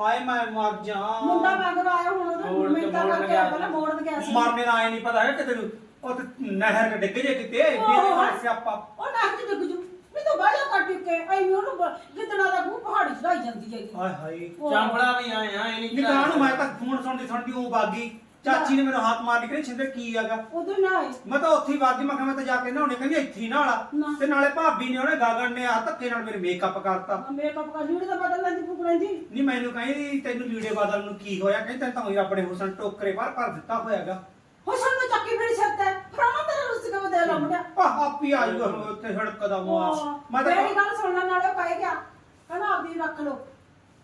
ਹਾਏ ਮੈਂ ਮਰ ਜਾ। ਮੁੰਡਾ ਮਗਰ ਆਇਆ ਹੁਣ ਮੋੜ ਉਹਦਾ ਮਿੰਟਾਂ ਮੋੜ ਕਰਕੇ ਗਿਆ। ਪਹਿਲਾਂ ਮੋੜ ਗਿਆ ਸੀ। ਮਰਨੇ ਦਾ ਆਏ ਨਹੀਂ ਪਤਾ ਹੈ ਕਿਤੇ ਨੂੰ। ਉਹ ਤੇ ਨਹਿਰ ਦੇ ਡਿੱਗ ਜੇ ਕਿਤੇ ਮੇਰੇ ਨਾਲ ਸਿਆਪਾ। ਉਹ ਨੱਕ ਚ ਡਿੱਗ ਜੂ। ਵੀ ਤੂੰ ਬਾਹਰ ਕੱਟ ਕੇ ਐਵੇਂ ਉਹਨੂੰ ਬ- ਗਿੱਦੜਾਂ ਦਾ ਗੂੰ ਪਹਾੜੀ ਚੜਾਈ ਜਾਂਦੀ ਹੈਗੀ। ਹਾਏ ਹਾਏ। ਚਾਂਪੜਾ ਵੀ ਆਏ ਆ ਇਹ ਨਹੀਂ ਨਿਕਾਹ ਨੂੰ ਮੈਂ ਤਾਂ ਫੋਨ ਸੁਣਦੀ ਸੁਣਦੀ ਉਹ ਬਾਗੀ। ਚਾਚੀ ਨੇ। ਮੈਨੂੰ ਹੱਥ ਮਾਰ ਕੇ ਛਿੰਦਰ ਕੀ ਹੈਗਾ? ਉਦੋਂ ਨਾ ਆਏ ਮੈਂ ਤਾਂ ਉੱਥੇ ਹੀ ਮੈਂ ਕਿਹਾ ਮੈਂ ਤਾਂ ਜਾ ਕੇ ਨਹਾਉਣੇ ਕਹਿੰਦੀ ਇੱਥੇ ਹੀ ਨਹਾਲਾ ਨਾ। ਤੇ ਨਾਲੇ ਭਾਬੀ ਨੇ ਉਹਨੇ ਗਾਗਣ ਨੇ ਆ ਧੱਕੇ ਨਾਲ ਮੇਰੇ ਮੇਕਅਪ ਕਰਤਾ। ਮੇਕਅਪ ਕਰ ਲੀੜੇ ਦਾ ਬਦਲ ਲੈਂਦੀ ਫੁਕ ਲੈਂਦੀ। ਨਹੀਂ ਮੈਨੂੰ ਕਹਿੰਦੀ ਤੈਨੂੰ ਲੀੜੇ ਬਦਲ ਨੂੰ ਕੀ ਹੋਇਆ? ਕਹਿੰਦੀ ਤੈਨੂੰ ਤਾਂ ਉਹੀ ਆਪਣੇ ਹੁਸਨ ਟੋਕਰੇ ਬਾਹਰ ਕਰ ਦਿੱਤਾ ਹੋਇਆਗਾ। ਹੁਸਨ ਨੂੰ ਚੱਕੀ ਫਿਰ ਛੱਤ ਹੈ ਫਰਾਣਾ ਤੇਰਾ ਰੁੱਸ ਕੇ ਬਦਲ ਲਾ ਮੁੰਡਾ। ਆਹ ਆਪੀ ਆ ਜੂਗਾ ਹੁਣ ਉੱਥੇ ਸੜਕ ਦਾ ਮਾਂ ਮੈਂ ਮੇਰੀ ਤਾਂ ਗੱਲ ਸੁਣਨ ਨਾਲੇ ਕਹਿ ਗਿਆ ਕਹਿੰਦਾ ਆਪਦੀ ਰੱਖ ਲਓ।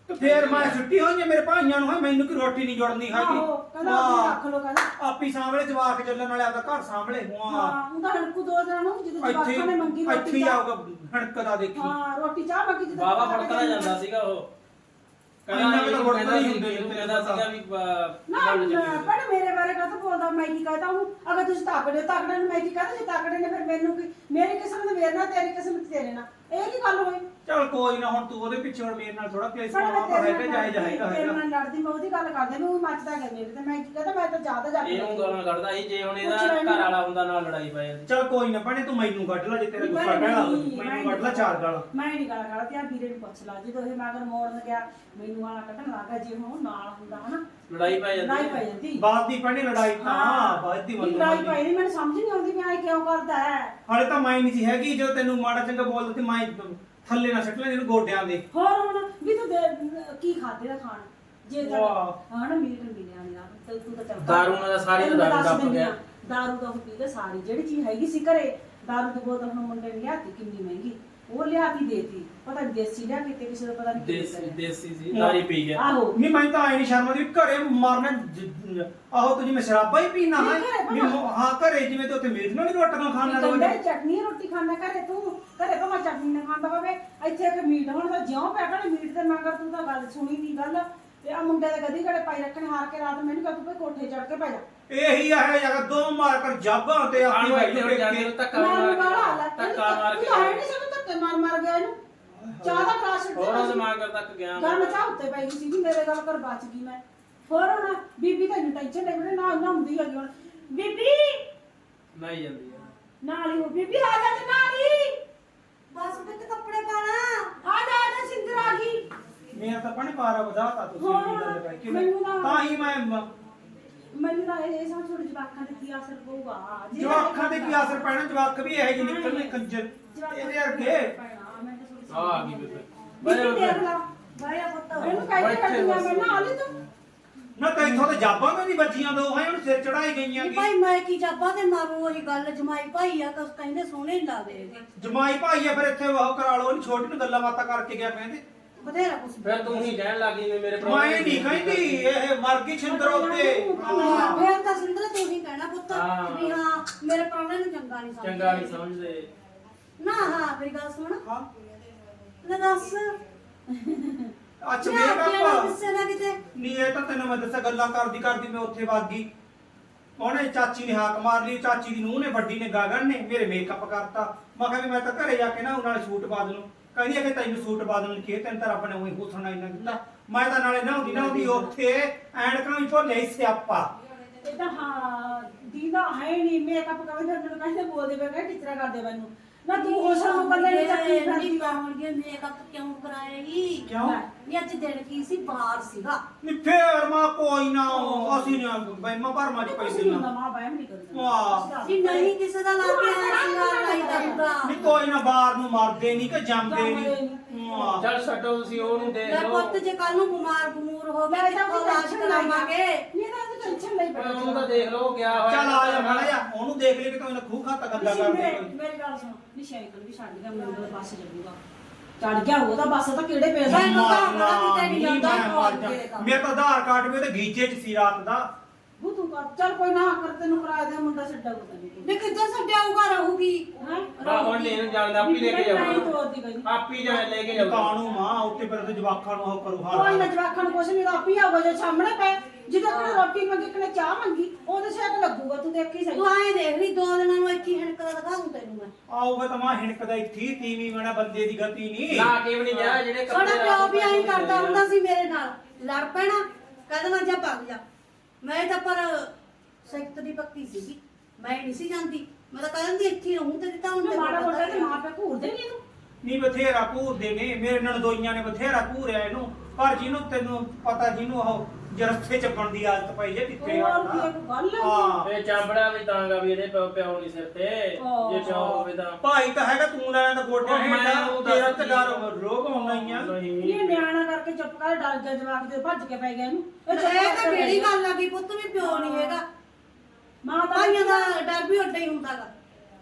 ਤੇ ਫੇਰ ਮੈਂ ਛੁੱਟੀ ਹੋਈ ਜੇ ਮੇਰੇ ਭਾਈਆਂ ਨੂੰ ਹੈ ਮੈਨੂੰ ਕੀ ਰੋਟੀ ਨਹੀਂ ਜੁੜਨੀ ਹੈਗੀ। ਆਹੋ ਕਹਿੰਦਾ ਆਪਦੀ ਰੱਖ ਲਓ ਕਹਿੰਦਾ। ਆਪੀ ਸਾਹਮਣੇ ਜਵਾਕ ਚੱਲਣ ਵਾਲੇ ਆਪਦਾ ਘਰ ਸਾਹਮਣੇ ਹਾਂ ਹਾਂ। ਉਹਦਾ ਹਣਕੂ ਦੋ ਦਿਨਾਂ ਨੂੰ ਜਦੋਂ ਇੱਥੇ ਜਵਾਕਾਂ ਨੇ ਮੰਗੀ ਇੱਥੇ ਰੋਟੀ ਹੀ ਚਾਹ। ਆਊਗਾ ਹਣਕਦਾ ਦੇਖੀ। ਹਾਂ ਰੋਟੀ ਚਾਹ ਮੰਗੀ ਜਦੋਂ ਬਾਬਾ ਜਵਾਕਾਂ ਨੇ ਜਾਂਦਾ ਸੀਗਾ ਉਹ। ਇੰਨਾ ਕੁ ਤਾਂ ਇਹਨੂੰ ਫੜਕਦਾ ਹੀ ਸੀ, ਹੁੰਦੇ ਨੇ, ਇਹਨੂੰ ਕਹਿੰਦਾ ਸੀਗਾ ਵੀ ਅਹ, ਨਾ ਬਣ ਚੱਲੀ ਹੋਈ। ਪਰ ਮੇਰੇ ਬਾਰੇ ਕਾ ਬੋਲਦਾ? ਮੈਂ ਕੀ ਕਹਤਾ ਹੂੰ ਅਗਰ ਤੁਸੀਂ ਤਾਕੜੇ ਤਾਕੜੇ ਨੂੰ ਮੈਂ ਕੀ ਕਹਤਾ? ਜੇ ਤਾਕੜੇ ਨੇ ਫਿਰ ਮੈਨੂੰ ਕੀ ਮੇਰੀ ਕਿਸਮਤ ਮੇਰੇ ਨਾਲ ਤੇਰੀ ਕਿਸਮਤ ਤੇਰੇ ਨਾਲ। ਇਹ ਕੀ ਗੱਲ ਹੋਈ? ਚਲ ਕੋਈ ਨਾ ਹੁਣ ਤੂੰ ਉਹਦੇ ਪਿੱਛੇ ਹੁਣ ਮੇਰੇ ਨਾਲ ਥੋੜਾ ਕਲੇਸ਼ ਪਰ ਪਾਉਣਾ ਮੈਂ ਤਾਂ ਤੇਰੇ ਹੈਗਾ। ਨਾਲ ਲੜਦੀ ਮੈਂ ਉਹਦੀ ਗੱਲ ਕਰਦਾ ਮੈਂ ਉਹ ਮੱਚਦਾ ਗਿਆ ਮੇਰੇ ਤੇ ਮੈਂ ਕੀ ਕਹਤਾ ਮੈਂ ਤਾਂ ਜ਼ਿਆਦਾ ਜਾ ਇਹਨੂੰ ਗਾਲਾਂ ਕੱਢਦਾ ਸੀ ਜੇ ਹੁਣ ਇਹਦਾ ਘਰ ਵਾਲਾ ਹੁੰਦਾ ਨਾਲ ਲੜਾਈ ਪੈ ਜਾਂਦੀ। ਚਲ ਕੋਈ ਨਾ ਭੈਣੇ ਤੂੰ ਮੈਨੂੰ ਕੱਢ ਲੈ ਜੇ ਤੇਰਾ ਗੁੱਸਾ ਕਹਿਣਾ ਮੈਨੂੰ ਕੱਢ ਲੈ ਚਾਰ ਗਾਲਾਂ। ਮੈਂ ਨਹੀਂ ਗੱਲ ਕਰਦਾ ਤੇ ਆ ਵੀਰੇ ਨੂੰ ਪੁੱਛ ਲਾ ਜਦੋਂ ਇਹ ਮਗਰ ਮੋੜਨ ਗਿਆ ਮੈਨੂੰ ਵਾਲਾ ਕੱਢਣ ਲੱਗਾ ਜੇ ਹੁਣ ਨਾਲ ਹੁੰਦਾ ਹਨਾ। ਲੜਾਈ ਪੈ ਲੜਾਈ ਜਾਂਦੀ ਪੈ ਜਾਂਦੀ। ਬਾਤ ਦੀ ਭੈਣੇ ਲੜਾਈ ਹਾਂ। ਬਾਤ ਦੀ ਵੱਲੋਂ ਲੜਾਈ ਨਹੀਂ ਮੈਨੂੰ ਸਮਝ ਨਹੀਂ ਆਉਂਦੀ ਐ ਕਿਉਂ ਕਰਦਾ ਹੈ। ਹਾਲੇ ਤਾਂ ਮੈਂ ਨਹੀਂ ਸੀ ਹੈਗੀ ਜਦੋਂ ਤੈਨੂੰ ਮਾੜਾ ਚੰਗਾ ਬੋਲਦਾ ਤੇ ਮੈਂ ਥੱਲੇ ਨਾ ਸੱਟ ਲੈ ਇਹਨੂੰ ਗੋਡਿਆਂ ਦੇ ਹੋਰ ਹੁਣ ਵੀ ਤੂੰ ਦੇ- ਕੀ ਖਾਦੇ ਦਾ ਖਾਣ ਜੇ ਤਾਂ ਵਾਹ। ਹਾਂ ਨਾ ਮੀਟ ਮਿਲਿਆ ਨਹੀਂ ਯਾਰ ਤੇ ਤੂੰ ਤਾਂ ਚੱਲ ਦਾਰੂ ਨਾਲ ਸਾਰੀ ਤੈਨੂੰ ਮੈਂ ਦਾਰੂ ਦੱਸ ਟੱਪ ਦਿੰਦੀ ਗਿਆ। ਦਾਰੂ ਦਾ ਉਹ ਪੀਦਾ ਸਾਰੀ ਜਿਹੜੀ ਚੀਜ਼ ਹੈਗੀ ਸੀ ਘਰੇ ਦਾਰੂ ਦੀ ਬੋਤਲ ਹੁਣ ਮੁੰਡੇ ਨੇ ਲਿਆਤੀ ਕਿੰਨੀ ਮਹਿੰਗੀ ਉਹ ਲਿਆਤੀ ਦੇਤੀ। ਪਤਾ ਨੀ ਦੇਸੀ ਲਿਆ ਕਿਤੇ ਕਿਸੇ ਦਾ ਪਤਾ ਨਹੀਂ ਦੇਸੀ ਦੇਸੀ ਸੀ ਦਾਰੀ ਪੀ ਗਿਆ। ਆਹੋ। ਨਹੀਂ ਮੈਂ ਤਾਂ ਆਏ ਨਹੀਂ ਸ਼ਰਮ ਦੀ ਘਰੇ ਮਾਰਨਾ ਜ- ਆਹੋ ਤੂੰ ਜਿਵੇਂ ਸ਼ਰਾਬਾਂ ਹੀ ਪੀਣਾ ਹੈ। ਨਹੀਂ, ਘਰੇ ਵੀ ਬਣਾ। ਹਾਂ ਘਰੇ ਜਿਵੇਂ ਤੇ ਉੱਥੇ ਮੇਜ਼ ਨਾਲ ਹੀ ਰੋਟੀਆਂ ਖਾਣਾ ਰੋਜ਼ ਕੰਡੇ ਚਟਨੀ ਰੋਟੀ ਖਾਂਦਾ ਘਰੇ ਤੂੰ। ਘਰੇ ਭਾਵੇਂ ਚਟਨੀ ਨਾ ਖਾਂਦਾ ਹੋਵੇ। ਇੱਥੇ ਆ ਕੇ ਮੀਟ ਹੁਣ ਤਾਂ ਜਿਉਂ ਪੈ ਗਿਆ ਮੀਟ ਦੇ ਮਗਰ ਤੂੰ ਤਾਂ ਗੱਲ ਸੁਣੀ ਨਹੀਂ ਗੱਲ। ਤੇ ਆ ਮੁੰਡੇ ਦੇ ਗਦੀ ਘੜੇ ਪਾਈ ਰੱਖਣ ਹਾਰ ਕੇ ਰਾਤ ਮੈਨੂੰ ਕਹ ਤੂੰ ਭਈ ਕੋਠੇ ਚੜ ਕੇ ਪੈ ਜਾ। ਇਹੀ ਹੈ ਜਗਾ ਦੋ ਮਾਰ ਕਰ ਜਾਬਾਂ ਤੇ ਆਣੂ ਆਪਣੀ ਜਾਂਦੀ ਨੂੰ ਧੱਕਾ ਮਾਰ ਕੇ ਧੱਕਾ ਮਾਰ ਕੇ ਤੂੰ ਨਹੀਂ ਸਭ ਧੱਕੇ ਮਾਰ ਮਾਰ ਗਿਆ ਇਹਨੂੰ। ਚਾਹ ਦਾ ਗਲਾਸ ਛੱਡ ਹੋਰ ਉਹਦੇ ਮਾਂਗਰ ਤੱਕ ਗਿਆ ਗਰਮ ਚਾਹ ਉੱਤੇ ਪਈ ਸੀ ਜੀ ਮੇਰੇ ਗੱਲ ਕਰ ਬਚ ਗਈ ਮੈਂ। ਹੋਰ ਹੁਣ ਬੀਬੀ ਤੈਨੂੰ ਟੈਨਸ਼ਨ ਲੈ ਬੜੇ ਨਾ ਨਾ ਹੁੰਦੀ ਹੈਗੀ ਹੁਣ। ਬੀਬੀ! ਨਹੀਂ ਜਾਂਦੀ ਆ ਨਾਲ ਹੀ ਉਹ ਬੀਬੀ ਆ ਜਾ ਤੇ ਨਾਲ ਹੀ। ਬਸ ਬਿੱਤ ਕੱਪੜੇ ਪਾਣਾ ਆ ਜਾ ਆ ਜਾ ਸਿੰਦਰ ਆ ਗਈ। ਮੇਰਾ ਤਾਂ ਪਾਣੀ ਪਾਰਾ ਵਧਾਤਾ ਤੁਸੀਂ ਗੱਲ ਮੈਨੂੰ ਨਾ- ਤਾਂ ਹੀ ਮੈਂ ਮ- ਮੈਨੂੰ ਨਾ ਇਹ ਸਾਂ ਛੋਟੇ ਜਵਾਕਾਂ ਤੇ ਕੀ ਅਸਰ ਪਊਗਾ? ਜੇ ਜੋ ਅੱਖਾਂ ਤੇ ਕੀ ਅਸਰ ਪੈਣਾ ਜਵਾਕ ਵੀ ਇਹੋ ਜਿਹੇ ਨਿਕਲਣੇ ਕੰਜਰ ਇਹਦੇ ਵਰਗੇ। ਆ ਆ ਗਈ ਬੇਬੇ। ਬੀਬੀ। ਦੇਖ ਲਾ ਬਾਇਆ ਪੁੱਤ। ਇਹਨੂੰ ਕਹਿੰਦੇ ਕੱਟੀਆਂ ਮੈਂ ਨਾ ਲਈ ਤੂੰ। ਨਾ ਤਾਂ ਇੱਥੋਂ ਤੇ ਜਾਬਾਂ ਵੀ ਨਹੀਂ ਬੱਜੀਆਂ ਦੋ ਹੈ ਹੁਣ ਸਿਰ ਚੜਾਈ ਗਈਆਂ ਕੀ? ਭਾਈ ਮੈਂ ਕੀ ਜਾਬਾ ਤੇ ਮਾਰੂ ਉਹੀ ਗੱਲ ਜਮਾਈ ਭਾਈ ਆ ਕਸ ਕਹਿੰਦੇ ਸੋਹਣੇ ਨਹੀਂ ਲੱਗਦੇ ਹੈਗੇ। ਜਮਾਈ ਭਾਈ ਆ ਫਿਰ ਇੱਥੇ ਉਹ ਕਰਾ ਲਓ ਉਹਨੂੰ ਛੋਟੀ ਨੂੰ ਗੱਲਾਂ ਬਾਤਾਂ ਕਰਕੇ ਗਿਆ ਕਹਿੰਦੇ। ਬਥੇਰਾ ਕੁਛ। ਫਿਰ ਤੂੰ ਹੀ ਕਹਿਣ ਲੱਗੀ ਵੀ ਮੇਰੇ ਮੈਂ ਪ੍ਰਾਹੁਣੇ ਨਹੀਂ ਕਹਿੰਦੀ ਇਹ ਮਰ ਗਈ ਛਿੰਦਰ ਉੱਤੇ। ਹਾਂ, ਫਿਰ ਤਾਂ ਸਿੰਦਰ ਤੂੰ ਹੀ ਕਹਿਣਾ ਪੁੱਤ ਹਾਂ। ਵੀ ਹਾਂ ਮੇਰੇ ਪ੍ਰਾਹੁਣੇ ਨੂੰ ਚੰਗਾ ਨਹੀਂ ਸਮਝਦੇ ਚੰਗਾ ਨਹੀਂ ਸਮਝਦੇ। ਨਾ ਹਾਂ ਮੇਰੀ ਗੱਲ ਸੁਣ। ਹਾਂ। ਲੈ ਦੱਸ। ਅੱਛਾ ਮੈਂ ਆਪਣੇ ਨਾਲ ਮੇਕਅਪ ਗੁੱਸੇ ਨਾ ਕਿਤੇ। ਨਹੀਂ ਇਹ ਤਾਂ ਤੈਨੂੰ ਮੈਂ ਦੱਸਿਆ ਗੱਲਾਂ ਕਰਦੀ ਕਰਦੀ ਮੈਂ ਉੱਥੇ ਵਗ ਗਈ। ਉਹਨੇ ਚਾਚੀ ਨੇ ਹਾਕ ਮਾਰ ਲਈ ਚਾਚੀ ਦੀ ਨੂੰਹ ਨੇ ਵੱਡੀ ਨੇ ਗਾਗਣ ਨੇ ਮੇਰੇ ਮੇਕਅਪ ਕਰਤਾ। ਮੈਂ ਕਿਹਾ ਵੀ ਮੈਂ ਤਾਂ ਘਰੇ ਜਾ ਕੇ ਨਾ ਉਹਨਾਂ ਨਾਲ ਸੂਟ ਪਾ ਦੂੰ ਕਹਿੰਦੀ ਆ ਕਿ ਤੈਨੂੰ ਸੂਟ ਪਾ ਦੇਣ ਕੀ ਤੈਨੂੰ ਤਾਂ ਆਪਣੇ ਨੇ ਉਹੀ ਹੁਸਨਾ ਇੰਨਾ ਦਿੱਤਾ ਮੈਂ ਤਾਂ ਨਾਲੇ ਨਹਾਉਂਦੀ ਨਹਾਉਂਦੀ ਉੱਥੇ ਐਨਕਾਂ ਵੀ ਭੁੱਲੇ ਸਿਆਪਾ। ਇਹ ਤਾਂ ਹਾਂ, ਦੀਦਾ ਹੈ ਨਹੀਂ। ਮੇਕਅਪ ਕਰਦੇ ਮੈਨੂੰ ਕਹਿੰਦੇ ਬੋਲਦੇ ਪਏ, ਕਹਿੰਦੇ ਟੀਚਰਾ ਕਰਦੇ ਮੈਨੂੰ ਨਾ ਤੂੰ ਉਸ ਨੂੰ ਬੱਲੇ ਨਹੀਂ ਚੱਕੀ ਨਹੀਂ ਫਿਰਦੀ ਆ ਪਾਉਣਗੇ ਮੇਕਅਪ ਕਿਉਂ ਕਰਾਏਗੀ? ਕਿਉਂ? ਇਹ ਅੱਜ ਦਿਨ ਕੀ ਸੀ? ਬਾਹਰ ਸੀਗਾ। ਨੀ ਫੇਰ ਮਾ ਕੋਈ ਨਾ ਅਸੀਂ ਨਾ ਬੈਮਾ ਭਰਮਾ ਚ ਪੈਸੇ ਨਹੀਂ ਨਾ ਮਾਂ ਬਹਿਮ ਨਹੀਂ। ਕਰਦੀ ਵਾਹ। ਜੀ ਨਹੀਂ ਕਿਸੇ ਦਾ ਲਾ ਕੇ ਆਇਆ ਸ਼ਿੰਗਾਰ ਲਾਈਦਾ ਹੁੰਦਾ ਨੀ ਕੋਈ ਨਾ ਬਾਹਰ ਨੂੰ ਮਰਦੇ ਨਹੀਂ ਕਿ ਜੰਮਦੇ ਨਹੀਂ ਵਾਹ। ਚੱਲ ਛੱਡੋ ਤੁਸੀਂ ਉਹਨੂੰ ਦੇਖ ਮੈਂ ਲਓ। ਪੁੱਤ ਜੇ ਕੱਲ ਨੂੰ ਬਿਮਾਰ ਬਮੂਰ ਹੋ ਮੈਂ ਗਏ ਤਾਂ ਤਾਂ ਟੈਨਸ਼ਨ ਕਰਾਵਾਂਗੇ। ਨਹੀਂ ਟੈਨਸ਼ਨ ਲਈ ਓਏ ਉਹਨੂੰ ਤਾਂ ਦੇਖ ਲਓ ਗਿਆ ਹੋਇਆ। ਚੱਲ ਆ ਜਾ ਮਾੜਾ ਜਾ ਉਹਨੂੰ ਦੇਖ ਲੈ ਕਿ ਤੂੰ ਖੂਹ ਖਾਤਾ ਗੰਦਾ ਤੁਸੀਂ ਕਰਦੇ ਮੇਰੇ ਕੋਈ ਮੇਰੀ ਗੱਲ ਸੁਣੋ। ਨੀ ਸਾਈਕਲ ਵੀ ਛੱਡ ਗਿਆ ਮੈਨੂੰ ਤਾਂ ਬੱਸ ਚੱਲੂਗਾ। ਚੜ ਗਿਆ ਉਹਦਾ ਬੱਸ ਤਾਂ ਕਿਹੜੇ ਪੇਜ ਮੈਂ ਤਾਂ ਮਾਰਨਾ, ਬੜਾ ਕਿਤੇ ਨਹੀਂ ਜਾਂਦਾ, ਮੈਂ ਮਰ ਜਾ। ਮੇਰੇ ਕੰਮ। ਮੇਰਾ ਤਾਂ ਆਧਾਰ ਕਾਰਡ ਵੀ ਉਹਦੇ ਗੀਜੇ 'ਚ ਸੀ ਰਾਤ ਦਾ। ਬੂ ਤੂੰ ਕਰ ਚੱਲ ਕੋਈ ਨਾ ਕਰ ਤੈਨੂੰ ਕਰਾ ਦੇ ਮੁੰਡਾ ਛੱਡਾ ਕੋ ਤੈਨੂੰ ਨੇ ਕਿੱਦਾਂ ਛੱਡਿਆਊਗਾ ਰਹੂਗੀ। ਹੈ? ਬਾ ਹੁਣ ਲੈਣ ਜਾਣਦਾ ਆਪੀ ਲੈ ਕੇ ਨਹੀਂ ਜਾਊਗਾ। ਤੋੜਦੀ ਗਈ ਆਪੀ ਜਾ ਲੈ ਕੇ ਜਾਊਗਾ। ਕਾਣੂ ਮਾਂ ਉੱਤੇ ਫਿਰ ਤੇ ਜਵਾਕਾਂ ਨੂੰ ਉਹ ਕਰੂ ਕੋਈ ਨਾ ਹਾਲ ਜਵਾਖਾਂ ਨੂੰ ਕੁਛ ਨਹੀਂ ਆਪੀ ਆਊਗਾ ਜੇ ਸਾਹਮਣੇ ਪਏ। ਜਦੋਂ ਕਿਨੇ ਰੋਟੀ ਮੰਗੀ ਕਿਨੇ ਚਾਹ ਮੰਗੀ ਉਹਦੇ ਸ਼ਾਇਦ ਲੱਗੂਗਾ ਤੂੰ ਦੇਖੀ ਸਹੀ। ਤੂੰ ਆਏ ਦੇਖ ਲਈ ਦੋ ਦਿਨਾਂ ਨੂੰ ਇੱਥੇ ਹੀ ਹਣਕਦਾ ਦਿਖਾਉਂ ਤੈਨੂੰ ਮੈਂ। ਆਊਗਾ ਤਾਂ ਮਾਂ ਹਿਣਕਦਾ ਇੱਥੇ ਤੀਵੀਂ ਬਣਾ ਬੰਦੇ ਦੀ ਗਤੀ ਨਹੀਂ ਲਾ ਕੇ ਵੀ ਨਹੀਂ ਗਿਆ ਜਿਹੜੇ ਸਾਡਾ ਕੱਪੜੇ ਪਿਓ ਰਾਤ ਵੀ ਨੂੰ ਐਂ ਪਾਏ ਕਰਦਾ ਹੁੰਦੇ ਹੁੰਦਾ ਸੀ ਮੇਰੇ ਨਾਲ। ਲੜ ਪੈਣਾ ਕਹਿੰਦਾ ਜਾ ਭੱਗ ਜਾ। ਮੈਂ ਤਾਂ ਪਰ ਸਿੱਖਤ ਦੀ ਪੱਕੀ ਸੀਗੀ। ਮੈਂ ਨਹੀਂ ਸੀ ਜਾਂਦੀ। ਮੈਂ ਤਾਂ ਕਹਿੰਦੀ ਇੱਥੇ ਰਹੂੰ ਤੇ ਤਾਂ ਹੁਣ ਮੈਂ ਮਾੜਾ ਮੋਟਾ ਤੇ ਮਾਂ ਪਿਓ ਘੂਰਦੇ ਨਹੀਂ ਇਹਨੂੰ। ਨਹੀਂ ਬਥੇਰਾ ਘੂਰਦੇ ਨੇ। ਮੇਰੇ ਨਾਲ ਦੋਈਆਂ ਨੇ ਬਥੇਰਾ ਘੂਰਿਆ ਇਹਨੂੰ। ਪਰ ਜਿਹਨੂੰ ਤੈਨੂੰ ਪਤਾ ਜਿਹਨੂੰ ਉਹ ਜਰਥੇ ਚੱਪਣ ਦੀ ਆਦਤ ਪਈ ਜੇ ਕਿੱਥੇ ਹੋਰ ਕੀ ਇਹ ਕੋਈ ਗੱਲ ਆ? ਹਾਂ। ਇਹ ਚਾਂਬੜਾ ਵੀ ਤਾਂਗਾ ਵੀ ਇਹਦੇ ਪਿਓ ਪਿਓ ਨਹੀਂ ਸਿਰ ਤੇ। ਜੇ ਪਿਓ ਹੋਵੇ ਤਾਂ। ਭਾਈ ਤਾਂ ਹੈਗਾ ਤੂੰ ਲੈਣ ਦਾ ਗੋਡਿਆਂ ਉਹ ਮੈਂ ਹੇਠਾਂ। ਉਹ ਦੱਸ ਤੇਰਾ ਤੇ ਡਰ ਰੋਗ ਆਉਣਾ ਹੀ ਆ। ਇਹ ਨਿਆਣਾ ਕਰਕੇ ਚੁੱਪ ਕਰ ਡਰ ਗਿਆ ਜਵਾਕ ਦੇ ਭੱਜ ਕੇ ਪੈ ਗਿਆ ਇਹਨੂੰ। ਇਹ ਚੁੱਪ ਇਹ ਤਾਂ ਕਰਕੇ ਕਿਹੜੀ ਪੈ ਗਿਆ। ਗੱਲ ਆ ਕਿ ਪੁੱਤ ਵੀ ਪਿਓ ਨਹੀਂ ਹੈਗਾ। ਮਾਂ ਤਾਂ ਭਾਈਆਂ ਦਾ ਡਰ ਵੀ ਉੱਡਾ ਹੀ ਹੁੰਦਾਗਾ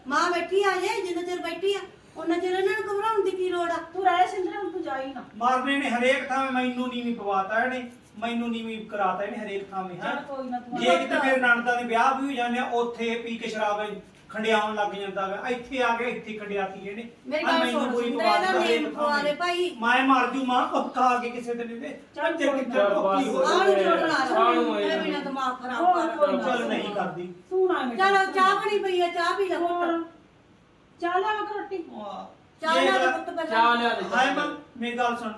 ਮਾਂ ਬੈਠੀ ਆ ਜੇ ਜਿੰਨਾ ਚਿਰ ਬੈਠੀ ਆ ਉਹਨਾਂ ਚਿਰ ਇਹਨਾਂ ਨੂੰ ਘਬਰਾਉਣ ਦੀ ਕੀ ਲੋੜ ਆ? ਤੂੰ ਰਹਿ ਸਿੰਦਰਾ ਹੁਣ ਤੂੰ ਜਾਈ ਨਾ। ਮਾਰਨੇ ਨੇ ਹਰੇਕ ਥਾਂ ਮੈਨੂੰ ਨੀਵੀਂ ਪਵਾਤਾ ਇਹਨੇ। ਮੈਨੂੰ ਨੀਵੀਂ ਕਰਾਤਾ ਇਹਨੇ ਹਰੇਕ ਥਾਂ ਚੱਲ ਕੋਈ ਨਾ ਤੂੰ ਜੇ ਕਿਤੇ ਮੇਰੇ ਨਣਦਾਂ ਦੇ ਵਿਆਹ ਵੀ ਹੋ ਜਾਂਦੇ ਆ ਉੱਥੇ ਪੀ ਕੇ ਸ਼ਰਾਬ ਖੰਡਿਆਉਣ ਲੱਗ ਜਾਂਦਾ ਵਾ ਇੱਥੇ ਆ ਕੇ ਇੱਥੇ ਖੰਡਿਆਤੀ ਇਹਨੇ। ਮੇਰੀ ਆ ਗੱਲ ਮੈਨੂੰ ਸੁਣ, ਕੋਈ ਨੇਮ ਪਵਾ ਦੇ ਭਾਈ। ਮੈਂ ਮਰ ਜੂ ਮਾਂ ਪੱਕਾ ਆ ਕੇ ਕਿਸੇ ਦਿਨ ਇਹਦੇ। ਚੱਲ ਚੱਲ ਕੋਈ ਕਿੱਥੇ ਨਾ, ਪੱਕੀ ਹੋ। ਆਹ ਨੂੰ ਜੋੜ ਲਾ ਆਹ ਨੂੰ। ਲੈ ਹੋਏ ਬਿਨਾ ਦਿਮਾਗ ਖਰਾਬ ਕਰ। ਕੋਈ ਚੱਲ ਨਹੀਂ ਕਰਦੀ। ਤੂੰ ਨਾ ਮਿਟ ਚਲੋ ਚਾਹ ਬਣੀ ਪਈ ਆ ਚਾਹ ਪੀ ਲੈ ਹੋਰ। ਪੁੱਤ ਚਾਹ ਲੈ ਮੈਂ ਰੋਟੀ। ਚਾਹ ਜੇ ਲੈ ਗੱਲ- ਪੁੱਤ ਬਚਾ ਚਾਹ ਲਿਆ ਦੇ ਹਾਏ ਮਾਂ ਮੇਰੀ ਗੱਲ ਸੁਣ।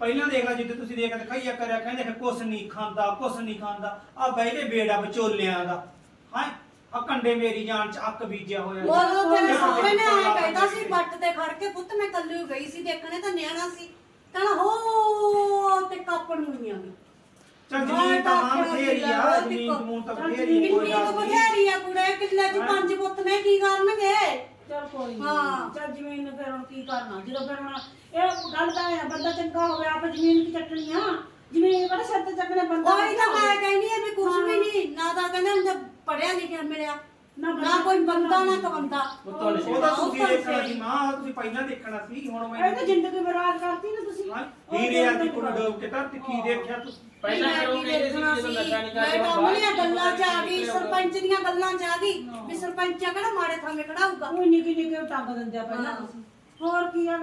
ਪਹਿਲਾਂ ਦੇਖ ਲੈ ਜਿੱਦ ਤੁਸੀਂ ਦੇਖ ਦਿਖਾਈਆ ਕਰਿਆ ਕਹਿੰਦੇ ਕਿ ਕੁਛ ਨਹੀਂ ਖਾਂਦਾ ਕੁਛ ਨਹੀਂ ਖਾਂਦਾ। ਆ ਬੈਠੇ ਬੇੜਾ ਵਿਚੋਲਿਆਂ ਦਾ। ਹਾਏ ਆ ਕੰਡੇ ਮੇਰੀ ਜਾਨ ਚ ਅੱਕ ਬੀਜਿਆ ਹੋਇਆ ਉਹ ਤੇਰੇ ਸਾਹਮਣੇ ਆਇਆ ਕੋਲਾ ਕਹਿੰਦਾ ਸੀ ਬੱਟ ਤੇ ਖੜ ਕੇ ਪੁੱਤ ਮੈਂ ਕੱਲੀ ਗਈ ਸੀ ਦੇਖਣੇ ਤਾਂ ਨਿਆਣਾ ਸੀ। ਕਹਿੰਦਾ ਹੋ ਤੇ ਨੂੰ ਨਹੀਂ ਆਉਂਦੀ ਚੱਲ ਜ਼ਮੀਨ ਤਾਂ ਬਥੇਰੀ ਆ ਜ਼ਮੀਨ ਜਮੂਨ ਤਾਂ ਬਥੇਰੀ ਕੋਈ ਕਿੰਨੀ ਗੱਲ ਕੁ ਨਹੀਂ। ਬਥੇਰੀ ਆ ਕੁੜੇ ਕਿੱਲੇ ਚ ਪੰਜ ਪੁੱਤ ਨੇ ਕੀ ਕਰਨਗੇ? ਚੱਲ ਕੋਈ ਹਾਂ। ਨਹੀਂ ਚੱਲ ਜ਼ਮੀਨ ਨੂੰ ਫਿਰ ਹੁਣ ਕੀ ਕਰਨਾ? ਜਦੋਂ ਫਿਰ ਹੁਣ ਇਹ ਗੱਲ ਤਾਂ ਹੈ ਬੰਦਾ ਚੰਗਾ ਹੋਵੇ ਆਪ ਜ਼ਮੀਨ ਕੀ ਚੱਕਣੀ ਆ। ਜ਼ਮੀਨ ਕਿਹੜਾ ਸਿਰ ਤੇ ਚੱਕਣੇ ਬੰਦਾ। ਉਹੀ ਤਾਂ ਮੈਂ ਕਹਿੰਦੀ ਆ ਵੀ ਕੁਝ ਵੀ ਨਹੀਂ ਨਾ ਤਾਂ ਕਹਿੰਦੇ ਹੁੰਦਾ ਪੜਿਆ ਲਿਖਿਆ ਮਿਲਿਆ। ਨਾ ਨਾ ਕੋਈ ਬੰਦਾ ਨਾ ਕਵੰਦਾ। ਉਹ ਤਾਂ ਤੁਸੀਂ ਦੇਖਣਾ ਸੀ। ਮਾਂ ਤੁਸੀਂ ਪਹਿਲਾਂ ਦੇਖਣਾ ਸੀ ਹੁਣ ਮੈਂ ਇਹ ਤਾਂ ਜ਼ਿੰਦਗੀ ਬਰਬਾਦ ਕਰਤੀ ਨਾ ਤੁਸੀਂ। ਹਾਂ, ਹੀਰੇ ਵਰਗੀ ਕੁੜੀ ਡੋਬ ਕੇ ਧਰਤੀ ਕੀ ਦੇਖਿਆ ਤੁਸੀਂ। ਪਹਿਲਾਂ ਕਿਉਂ ਕਹਿੰਦੇ ਸੀ ਜਦੋਂ ਨਸ਼ਾ ਨਹੀਂ ਸੀ? ਕਰਦੇ ਮੈਂ ਤਾਂ ਬਾਹਰ ਉਹਨੀਆਂ ਗੱਲਾਂ ਚ ਆ ਗਈ ਨਿਕਲੇ ਸਰਪੰਚ ਦੀਆਂ ਗੱਲਾਂ ਚ ਆ ਗਈ ਵੀ ਸਰਪੰਚ ਆ ਕਿਹੜਾ ਮਾੜੇ ਥਾਂ ਖੜਾਊਗਾ? ਕੋਈ ਨਿੱਕੀ ਨਿੱਕੀ ਟੰਗ ਦਿੰਦੇ ਆ ਪਹਿਲਾਂ ਹਾਂ। ਤੁਸੀਂ। ਹੋਰ ਕੀ ਆ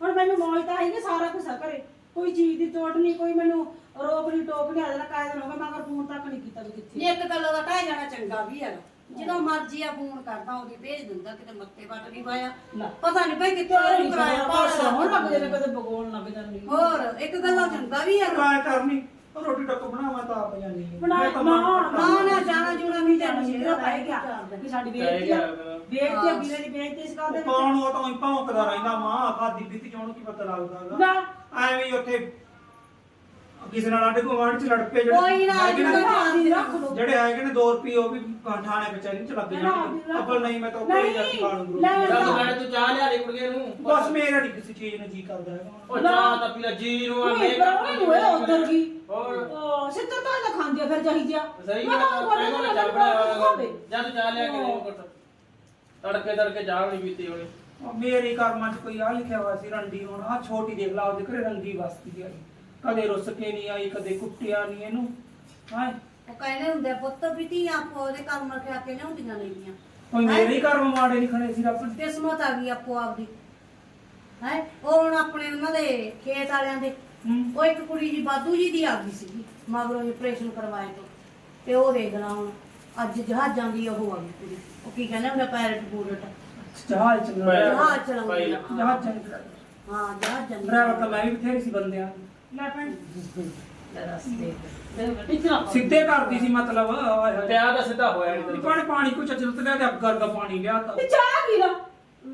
ਹੁਣ ਮੈਨੂੰ ਮੌਜ ਤਾਂ ਆਈ ਨਾ ਸਾਰਾ ਕੁਝ ਕਰੇ ਕੋਈ ਚੀਜ਼ ਦੀ ਤੋੜ ਨਹੀਂ ਕੋਈ ਮੈਨੂੰ ਰੋਕ ਨਹੀਂ ਟੋਕ ਨਹੀਂ ਆਦਣਾ ਕਾਇਦਾ ਹੋ ਗਿਆ ਮੈਂ ਅਗਰ ਫੋਨ ਤੱਕ ਨਹੀਂ ਕੀਤਾ ਵੀ ਕਿੱਥੇ। ਨਹੀਂ ਇੱਕ ਗੱਲ ਦਾ ਟਹਿ ਜਾਣਾ ਚੰਗਾ ਵੀ ਹੈਗਾ। ਜਦੋਂ ਮਰਜ਼ੀ ਆ ਫੋਨ ਕਰਦਾ ਉਹਦੀ ਭੇਜ ਦਿੰਦਾ ਕਿਤੇ ਮੱਥੇ ਵੱਟ ਨਹੀਂ ਪਾਇਆ। ਲੈ। ਪਤਾ ਨਹੀਂ ਭਾਈ ਕਿੱਥੇ ਉਹਨੂੰ ਕਰਾਇਆ ਪਾਸਾ ਹੁਣ ਲੱਗ ਜਾਣੇ ਕਦੇ ਬਗੋਲ ਲੱਗ ਜਾਂਦੀ ਹੋਰ ਇੱਕ ਗੱਲਾਂ ਚੰਗਾ ਵੀ ਹੈਗਾ ਮੈਂ ਕਰਨੀ ਉਹ ਰੋਟੀ ਟੱਕ ਬਣਾਵਾਂ ਤਾਂ ਆਪ ਜਾਣੀ ਹੈ। ਬਣਾ ਮੈਂ ਤਾਂ ਨਾ ਮਨ- ਨਾ ਨਾ ਜਾਣਾ ਜੂਣਾ ਵੀ ਜਾਣਾ ਜਾਣਾ ਜਿਹੜਾ ਪੈ ਗਿਆ। ਕਿ ਸਾਡੀ ਬੇਇੱਜ਼ਤੀ ਆ ਬੇਇੱਜ਼ਤੀ ਆ ਵੀਰੇ ਦੀ ਬੇਇੱਜ਼ਤੀ ਇਸ ਗੱਲ ਦੇ ਵਿੱਚ? ਪਾਉਣ ਨੂੰ ਤਾਂ ਹੀ ਭੌਂਕਦਾ ਰਹਿੰਦਾ ਮਾਂ ਖਾਦੀ ਪੀਤੀ ਚੋਣ ਕੀ ਪਤਾ ਲੱਗਦਾਗਾ। ਨਾ। ਐਵੇਂ ਹੀ ਉੱਥੇ ਕਿਸੇ ਨਾਲ ਆਡੇ ਗੁਆਂਢ ਚ ਲੜ ਪਏ ਕੋਈ ਨਾ, ਹੈਗੇ ਨੇ- ਜਿਹੜਾ ਆਦੀ ਰੱਖ ਲੋ ਜਿਹੜੇ ਹੈਗੇ ਨੇ 2 ਰੁਪਏ ਉਹ ਵੀ ਥਾਣੇ ਵਿਚਾਰੀ ਚ ਲੱਗ ਜਾਣਗੇ। ਅਬਲ ਨਹੀਂ ਮੈਂ ਤਾਂ ਕੋਈ ਜੱਟ ਖਾ ਲੂੰਗਾ ਨਹੀਂ, ਚੱਲ ਤੂੰ ਮੈਡਮ ਤੂੰ ਚਾਹ ਲਿਆ ਦੇ ਕੁੜੀਏ ਨੂੰ। ਬਸ ਮੇਰਾ ਨਹੀਂ ਕਿਸੇ ਚੀਜ਼ ਨੂੰ ਜੀ ਕਰਦਾ ਹੈਗਾ। ਉਹ ਚਾਹ ਤਾਂ ਪੀ ਲੈ ਜੀ ਨੂੰ ਆ ਕੋਈ ਪਰਵਾਹ ਨਹੀਂ ਹੋਇਆ ਉਧਰ ਕੀ ਹੋਰ? ਉਹ ਸਿੱਧਾ ਤਾਂ ਨਾ ਖਾਂਦੀ ਆ ਫਿਰ ਜਹੀ ਜਿਆ ਸਹੀ ਮੈਂ ਗੱਲ ਤਾਂ ਹੈ ਬੋਲਿਆ ਪਹਿਲਾਂ ਨਾ ਚਾਹ ਲੱਗਦਾ ਬਣਾ ਜਦ ਚਾਹ ਲਿਆ ਕੇ ਦੇ ਕੋਟ। ਤੜਕੇ ਤੜਕੇ ਚਾਹ ਨਹੀਂ ਪੀਤੀ ਹੋਣੀ ਉਹ ਮੇਰੇ ਕਰਮਾਂ 'ਚ ਕੋਈ ਆ ਲਿਖਿਆ ਹੋਇਆ ਸੀ ਰੰਡੀ ਹੁਣ। ਆ ਛੋਟੀ ਦੇਖ ਲਾ ਉਹਦੇ ਘਰੇ ਰੰਡੀ ਵਸਦੀ ਆਈ ਕਦੇ ਰੁੱਸ ਕੇ ਨਹੀਂ ਆਈ ਕਦੇ ਕੁੱਟਿਆ ਨਹੀਂ ਇਹਨੂੰ। ਹਾਂ? ਉਹ ਕਹਿੰਦੇ ਹੁੰਦੇ ਆ, ਪੁੱਤ ਵੀ ਧੀਆਂ ਆਪੋ ਉਹਦੇ ਕਰਮ ਰੱਖਿਆ ਕੇ ਲਿਆਉਂਦੀਆਂ ਨੇਗੀਆਂ ਕੋਈ ਮੇਰੇ ਹੀ ਕਰਮ ਮਾੜੇ ਲਿਖਣੇ ਸੀ ਰੱਬ। ਨੇ ਕਿਸਮਤ ਆ ਗਈ ਆਪੋ ਆਪਦੀ। ਹੈ? ਉਹ ਹੁਣ ਆਪਣੇ ਉਹਨਾਂ ਦੇ ਖੇਤ ਵਾਲਿਆਂ ਦੇ। ਹੂੰ। ਉਹ ਇੱਕ ਕੁੜੀ ਜੀ ਬਾਦੂ ਜੀ ਦੀ ਆ ਗਈ ਸੀਗੀ ਮਗਰੋਂ ਆਪਰੇਸ਼ਨ ਕਰਵਾਏ ਤੋਂ। ਤੇ ਉਹ ਦੇਖ ਲਾ ਹੁਣ ਅੱਜ ਜਹਾਜ਼ਾਂ ਦੀ ਉਹ ਆ ਗਈ ਕੁੜੀ। ਉਹ ਕੀ ਕਹਿੰਦੇ ਹੁੰਦੇ ਪੈਰਟ। ਬੂਲਟ ਜਹਾਜ਼ ਚੱਲਦਾ ਜਹਾਜ਼ ਚਲਾਉਂਦੀ ਆ। ਜਹਾਜ਼ ਚੱਲਦਾ ਹਾਂ ਜਹਾਜ਼ਾਂ ਦੀ ਡਰਾਈਵਰ ਤਾਂ ਮੈਂ ਵੀ ਬਥੇਰੀ ਸੀ ਬੰਦਿਆਂ ਦੀ। ਲੈ ਭੈਣ। ਸਿੱਧੇ ਕਰਦੀ ਸੀ ਮਤਲਬ। ਆਏ ਹਾਏ। ਆ ਤਾਂ ਸਿੱਧਾ ਹੋਇਆ ਨਹੀਂ ਪਾਣੀ ਪਾਣੀ ਕੁਛ ਚੱਲ ਤੇ ਲਿਆ ਤੇ ਅੱਗ ਵਰਗਾ ਪਾਣੀ ਲਿਆ ਤਾ। ਤੇ ਚਾਹ ਪੀ ਲਾ।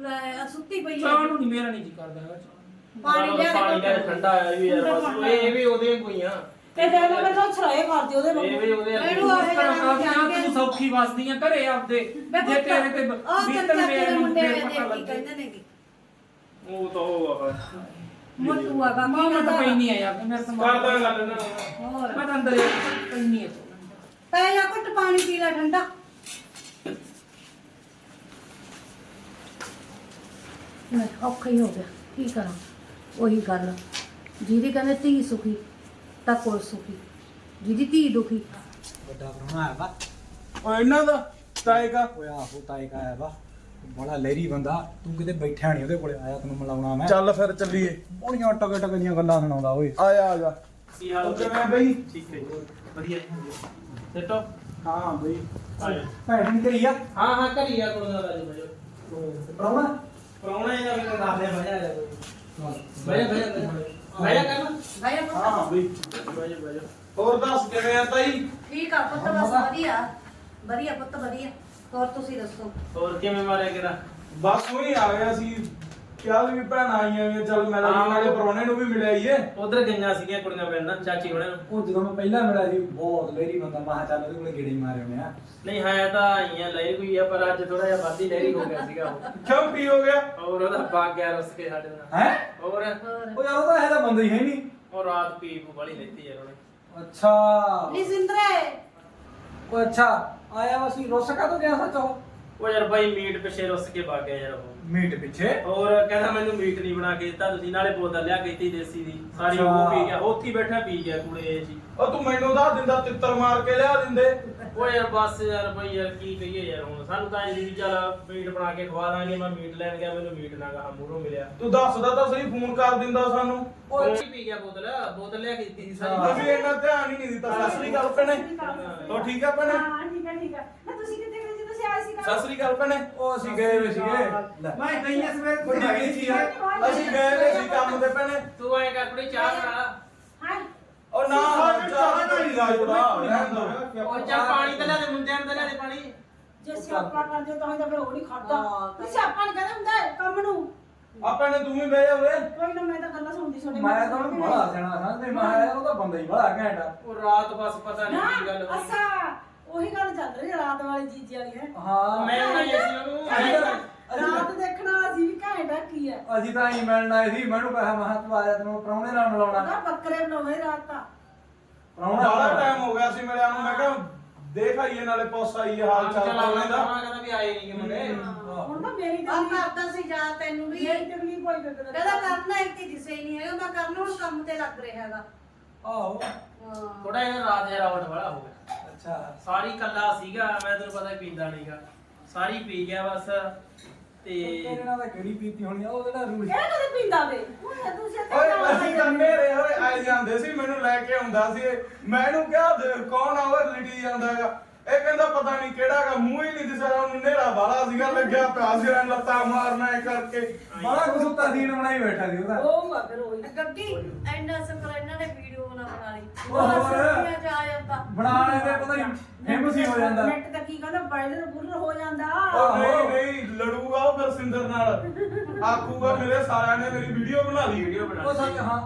ਲੈ ਸੁੱਤੀ ਪਈ ਚਾਹ ਨੂੰ ਨਹੀਂ ਮੇਰਾ ਨਹੀਂ ਜੀ ਕਰਦਾ ਹੈਗਾ ਚਾਹ। ਪਾਣੀ ਲਿਆ ਕੇ ਪਾਣੀ ਦਾ ਠੰਡਾ ਆਇਆ ਵੀ ਯਾਰ ਬਸ ਇਹ ਇਹ ਵੀ ਉਹਦੇ ਕੋਈਆਂ ਤੇ ਦੇ ਮੈਂ ਤਾਂ ਛੜਾਏ ਕਰਦੀ ਉਹਦੇ ਇਹ ਵੀ ਵਾਂਗੂ। ਉਹਦੇ ਇਹਨੂੰ ਘਰੋਂ ਕਾਹਦੀਆਂ ਤੂੰ ਸੌਖੀ ਵਸਦੀ ਆ ਘਰੇ ਆਪਦੇ। ਮੈਂ ਜੇ ਤੇਰੇ ਤੇ ਉਹ ਬੀਤਣ ਦੇ ਨੂੰ ਮੁੰਡੇ ਪਤਾ ਦੇਖ ਕੀ ਲੱਗੇ। ਕਹਿੰਦੇ ਨੇਗੇ। ਉਹ ਤਾਂ ਉਹ ਆ ਮੋਟੂ ਆ ਬਾਕੀ ਮਾਂ ਤਾਂ ਪਈ ਨਹੀਂ ਆ ਯਾਰ ਮੇਰੇ ਤੋਂ ਕਰਦਾ ਗੱਲ ਨੂੰ? ਹੋਰ। ਮੈਂ ਤਾਂ ਅੰਦਰ ਹੀ ਪਈ ਨਹੀਂ ਆ। ਪੈ ਜਾ ਘੁੱਟ ਪਾਣੀ ਪੀ ਲੈ ਠੰਡਾ। ਮੈਂ ਔਖਾ ਹੀ ਹੋ ਗਿਆ ਕੀ ਕਰਾਂ? ਉਹੀ ਗੱਲ। ਜਿਹਦੀ ਕਹਿੰਦੇ ਧੀ ਸੁਖੀ ਤਾਂ ਕੋਲ ਸੁਖੀ। ਜਿਹਦੀ ਧੀ ਦੁਖੀ। ਵੱਡਾ ਪ੍ਰਾਹੁਣਾ ਆਇਆ ਵਾ। ਉਹ ਇਹਨਾਂ ਦਾ ਤਾਏਗਾ ਓਏ ਆਹੋ ਤਾਏ ਕਾ ਆਇਆ ਵਾ। ਬੜਾ ਲਹਿਰੀ ਬੰਦਾ ਤੂੰ ਕਿਤੇ ਬੈਠਾ ਨਹੀਂ ਉਹਦੇ ਕੋਲੇ ਆਇਆ ਤੈਨੂੰ ਮਿਲਾਉਣਾ ਮੈਂ। ਚੱਲ ਫਿਰ ਚੱਲੀਏ। ਬੜੀਆਂ ਟਕੇ ਟਕੇ ਦੀਆਂ ਗੱਲਾਂ ਸੁਣਾਉਂਦਾ ਓਏ। ਆਇਆ ਆ ਜਾ। ਕੀ ਹਾਲ ਕਿਵੇਂ ਬਈ? ਠੀਕ ਹੈ ਜੀ। ਵਧੀਆ ਸੈਟੋ ਹਾਂ? ਬਈ। ਆਇਆ ਭੈਣ ਨਹੀਂ ਕਰੀ ਆ? ਹਾਂ ਹਾਂ ਕਰੀ ਆ ਕੋਲ ਦਾ ਰਾਜੀ ਇਹਦਾ ਵੀ ਦੱਸ ਜਾ ਕਰਨਾ? ਹਾਂ ਬਈ। ਹੋਰ ਦੱਸ ਕਿਵੇਂ ਆ ਤਾਈ? ਠੀਕ ਆ ਪੁੱਤ ਬਸ ਵਧੀਆ। ਵਧੀਆ ਪੁੱਤ ਵਧੀਆ। ਹੋਰ ਤੁਸੀਂ ਦੱਸੋ। ਹੋਰ ਕਿਵੇਂ ਮਾਰਿਆ ਕਿਰਾ ਬਸ ਉਹੀ ਆ ਗਿਆ ਸੀ। ਕਿਹਾ ਵੀ ਭੈਣ ਆਈਆਂ ਵੀ ਚੱਲ ਮਿਲ ਹਾਂ। ਨਾਲੇ ਪਰੋਣੇ ਨੂੰ ਵੀ ਮਿਲਿਆ ਈਏ ਉਧਰ ਗਈਆਂ ਸੀਗੀਆਂ ਕੁੜੀਆਂ ਪਿੰਡ ਚਾਚੀ ਹੁਣੇ ਨੂੰ। ਉਹ ਜਦੋਂ ਮੈਂ ਪਹਿਲਾਂ ਮਿਲਿਆ ਸੀ ਬਹੁਤ ਲਹਿਰੀ ਬੰਦਾ ਮਾਹ ਚੱਲ ਉਹਦੇ ਕੋਲੇ ਗੇੜੇ ਹੀ ਮਾਰੇ ਹੋਣੇ ਆ। ਨਹੀਂ ਹੈ ਤਾਂ ਆਈਆਂ ਲੈ ਕੋਈ ਆ ਪਰ ਅੱਜ ਥੋੜਾ ਜਿਹਾ ਵਾਦੀ ਲਹਿਰੀ ਹੋ ਗਿਆ ਸੀਗਾ ਉਹ। ਕਿਉਂ ਕੀ ਹੋ ਗਿਆ? ਔਰ ਉਹਦਾ ਬਾਗ ਗਿਆ ਰਸ ਕੇ ਸਾਡੇ ਨਾਲ। ਹੈ? ਹੋਰ? ਉਹ ਯਾਰ ਉਹ ਤਾਂ ਬੰਦਾ ਹੀ ਹੈ ਨਹੀਂ। ਉਹ ਰਾਤ ਪੀ ਪੂ ਵਾਲੀ ਲੈਤੀ ਯਾਰ ਉਹਨੇ। ਅੱਛਾ। ਨੀ ਸਿੰਦਰੇ ਉਹ ਅੱਛਾ ਆਇਆ ਵਾ ਸੀ ਰੁੱਸ ਕਾ ਤੋਂ ਗਿਆ ਸੱਚ ਉਹ? ਉਹ ਯਾਰ ਬਾਈ ਮੀਟ ਪਿਛੇ ਰੁੱਸ ਕੇ ਵਗ ਗਿਆ ਯਾਰ ਉਹ। ਮੀਟ ਪਿੱਛੇ? ਔਰ ਕਹਿੰਦਾ ਮੈਨੂੰ ਮੀਟ ਨਹੀਂ ਬਣਾ ਕੇ ਦਿੱਤਾ ਤੁਸੀਂ ਨਾਲੇ ਬੋਤਲ ਲਿਆ ਕੇ ਦਿੱਤੀ ਦੇਸੀ ਦੀ। ਸਾਰੀ ਅੱਛਾ। ਉਹ ਪੀ ਗਿਆ ਉੱਥੇ ਹੀ ਬੈਠਾ ਪੀ ਗਿਆ ਕੁੜੇ ਜੀ ਉਹ ਤੂੰ ਮੈਨੂੰ ਦੱਸ ਦਿੰਦਾ ਤਿੱਤਰ ਮਾਰ ਕੇ ਲਿਆ ਦਿੰਦੇ। ਉਹ ਯਾਰ ਬਸ ਯਾਰ ਬਈ ਯਾਰ ਕੀ ਕਹੀਏ ਯਾਰ ਹੁਣ। ਸਾਨੂੰ ਤਾਂ ਇਹ ਵੀ ਚੱਲ ਮੀਟ ਬਣਾ ਕੇ ਖਵਾ ਦਾਂਗੇ ਮੈਂ ਮੀਟ ਲੈਣ ਗਿਆ ਮੈਨੂੰ ਮੀਟ ਨਾ ਗਾ ਮੂਹਰੋਂ ਮਿਲਿਆ। ਤੂੰ ਦੱਸਦਾ ਤਾਂ ਸਹੀ ਫੋਨ ਕਰ ਦਿੰਦਾ ਸਾਨੂੰ। ਉਹ ਹੀ ਪੀ ਗਿਆ ਬੋਤਲ ਬੋਤਲ ਲਿਆ ਕੇ ਦਿੱਤੀ ਸੀ ਸਾਰੀ। ਅਸੀਂ ਇੰਨਾ ਧਿਆਨ ਹੀ ਨਹੀਂ ਦਿੱਤਾ। ਸਤਿ ਸ੍ਰੀ ਅਕਾਲ ਭੈਣੇ। ਠੀਕ ਆ ਭੈਣੇ? ਹਾਂ ਠੀਕ ਹੈ ਠੀਕ ਹੈ ਨਾ ਤੁਸੀਂ ਕਿੱਥੇ ਗਏ ਸੀ? ਤੁਸੀਂ ਆਏ ਸੀ ਸਤਿ ਸ੍ਰੀ ਅਕਾਲ ਭੈਣੇ। ਉਹ ਅਸੀਂ ਗਏ ਵੇ ਸੀਗੇ। ਲੈ। ਮੈਂ ਗਈ ਇਸ ਵੱਡੀ ਗਈ ਸੀ ਯਾਰ ਅਸੀਂ ਗਏ ਵੇ ਸੀ ਕੰਮ ਤੇ ਭੈਣੇ। ਤੂੰ ਐ ਕਰ ਕੁੜੀ ਚਾਹ ਬਣਾ। ਉਹ ਨਾ ਚਾਹ ਨਹੀਂ ਲਾ ਜੋੜਾ ਰਹਿਣ ਦੋ। ਉਹ ਚੱਲ ਪਾਣੀ ਤਾਂ ਲਿਆ ਦੇ ਮੁੰਡਿਆਂ ਨੂੰ ਤਾਂ ਲਿਆ ਦੇ ਪਾਣੀ। ਜੇ ਸਿਆਪਾ ਕਰਦੇ ਤਾਂ ਹੀ ਤਾਂ ਫਿਰ ਉਹ ਨਹੀਂ ਖੜਦਾ ਹਾਂ, ਤੇ ਸਿਆਪਾ ਨਹੀਂ ਕਹਿੰਦਾ ਹੁੰਦਾ ਹੈ ਕੰਮ ਨੂੰ। ਆਪਾਂ ਨੇ ਤੂੰ ਵੀ ਬਹਿ ਜਾ ਉਰੇ। ਕੋਈ ਨਾ ਮੈਂ ਤਾਂ ਗੱਲਾਂ ਸੁਣਦੀ ਛੋਟੇ ਮੈਂ ਤਾਂ ਉਹਨੂੰ ਬੜਾ ਸਿਆਣਾ ਸਮਝਦੇ ਮੈਂ ਕਿਹਾ ਉਹ ਤਾਂ ਬੰਦਾ ਹੀ ਬੜਾ ਘੈਂਟ ਆ। ਉਹ ਰਾਤ ਬਸ ਪਤਾ ਨਹੀਂ ਕੀ ਗੱਲ ਨਾ ਹੋਈ। ਅੱਛਾ ਉਹੀ ਗੱਲ ਚੱਲ ਰਹੀ ਹੈ ਰਾਤ ਵਾਲੀ ਜੀਜੀ ਵਾਲੀ ਹੈ। ਹਾਂ। ਮੈਂ ਬਣਾਈ ਸੀ ਉਹਨੂੰ। ਅਸੀਂ ਤਾਂ- ਅਸੀਂ ਰਾਤ ਦੇਖਣਾ ਅਸੀਂ ਵੀ ਘੈਂਟ ਆ ਕੀ ਹੈ ਅਸੀਂ ਤਾਂ ਹੀ ਮਿਲਣ ਆਏ ਸੀ ਮੈਨੂੰ ਕਿਹਾ ਮਹਾ ਤੂੰ ਆ ਜਾ ਤੈਨੂੰ ਪ੍ਰਾਹੁਣੇ ਨਾਲ ਮਿਲਾਉਣਾ। ਉਹਦਾ ਬੱਕਰੇ ਬਣਾਉਣੇ ਰਾਤ ਤਾਂ। ਪ੍ਰਾਹੁਣਾ ਬੜਾ ਟਾਈਮ ਹੋ ਗਿਆ ਸੀ ਮਿਲਿਆ ਨੂੰ ਮੈਂ ਕਿਹਾ ਦੇਖ ਆਈਏ ਨਾਲੇ ਪੁੱਛ ਆਈਏ ਹਾਲ ਚਾਲ ਚੱਲ ਪਰੋਣੇ ਦਾ ਕਹਿੰਦਾ ਵੀ ਆਏ ਨਹੀਂ ਕਿ ਮੁੰਡੇ ਹੁਣ ਤਾਂ ਮੇਰੀ ਆ ਤਕਲੀਫ ਕਰਦਾ ਸੀ ਜਾ ਤੈਨੂੰ ਵੀ। ਮੇਰੀ ਤਕਲੀਫ ਹੋਈ ਫਿਰ ਕਦੇ ਕਹਿੰਦਾ ਕਰਨਾ ਇੱਕ ਹੀ ਦਿਸੇ ਨਹੀਂ ਹੈਗਾ ਮੈਂ ਕਰਨ ਹੁਣ ਕੰਮ ਤੇ ਲੱਗ ਰਿਹਾ ਹੈਗਾ। ਆਹੋ। ਹਾਂ। ਥੋੜਾ ਜਿਹਾ ਰਾਤ ਜਿਹਾ ਰਾਵਟ ਵਾਲਾ ਹੋ ਗਿਆ। ਅੱਛਾ। ਸਾਰੀ ਕੱਲਾ ਸੀਗਾ ਮੈਂ ਤੈਨੂੰ ਪਤਾ ਪੀਂਦਾ ਨਹੀਂਗਾ ਸਾਰੀ ਪੀ ਗਿਆ ਬਸ। ਤੇ ਤੇਰੇ ਨਾਲ ਤਾਂ ਕਿਹੜੀ ਪੀਤੀ ਹੋਣੀ ਆ ਉਹ ਜਿਹੜਾ ਰੂਲ ਇਹ ਕਦੇ ਪੀਂਦਾ ਵੇ? ਹੁਣ ਤੂੰ ਸੇ ਓਏ ਅਸੀਂ ਤਾਂ ਮੇਰੇ ਹੋਏ ਆਏ ਜਾਂਦੇ ਸੀ ਮੈਨੂੰ ਲੈ ਕੇ ਆਉਂਦਾ ਸੀ। ਮੈਂ ਇਹਨੂੰ ਕਿਹਾ ਦੇ ਕੌਣ ਆ? ਉਹ ਲਿਟੀ ਜਾਂਦਾਗਾ ਇਹ ਕਹਿੰਦਾ ਪਤਾ ਨਹੀਂ ਕਿਹੜਾਗਾ ਮੂੰਹ ਹੀ ਨਹੀਂ ਦਿਸਦਾ ਉਹਨੂੰ ਨੇਰਾ ਵਾਲਾ ਸੀਗਾ ਲੱਗਿਆ ਪਿਆ ਸੀ ਰਨ ਲੱਤਾਂ ਮਾਰਨਾ ਇਹ ਕਰਕੇ। ਬੜਾ ਕੁਝ ਉੱਤਾ ਸੀਨ ਬਣਾਈ ਬੈਠਾ ਸੀ ਉਹਦਾ। ਉਹ ਮਾ ਫਿਰ ਹੋਈ ਗੱਡੀ ਐਨਾ ਇਹਨਾਂ ਨੇ ਵੀਡੀਓ ਬਣਾ ਬਣਾ ਲਈ। ਉਹ ਹੋਰ। ਸੁਣਿਆ ਜਾ ਜਾਂਦਾ। ਬਣਾਣੇ ਦੇ ਪਤਾ ਨਹੀਂ ਫੇਮਸ ਹੀ ਹੋ ਜਾਂਦਾ। ਮਿੰਟ ਤਾਂ ਕੀ ਕਹਿੰਦਾ ਬਾਇਲਰ ਬੁਰਰ ਹੋ ਜਾਂਦਾ। ਉਹ ਨਹੀਂ ਨਹੀਂ ਲੜੂਗਾ ਉਹ ਫਿਰ ਸਿੰਦਰ ਨਾਲ। ਆਖੂਗਾ ਮੇਰੇ ਸਾਰਿਆਂ ਨੇ ਮੇਰੀ ਵੀਡੀਓ ਬਣਾ ਲਈ ਵੀਡੀਓ ਬਣਾ ਉਹ ਸੱਚ ਹਾਂ।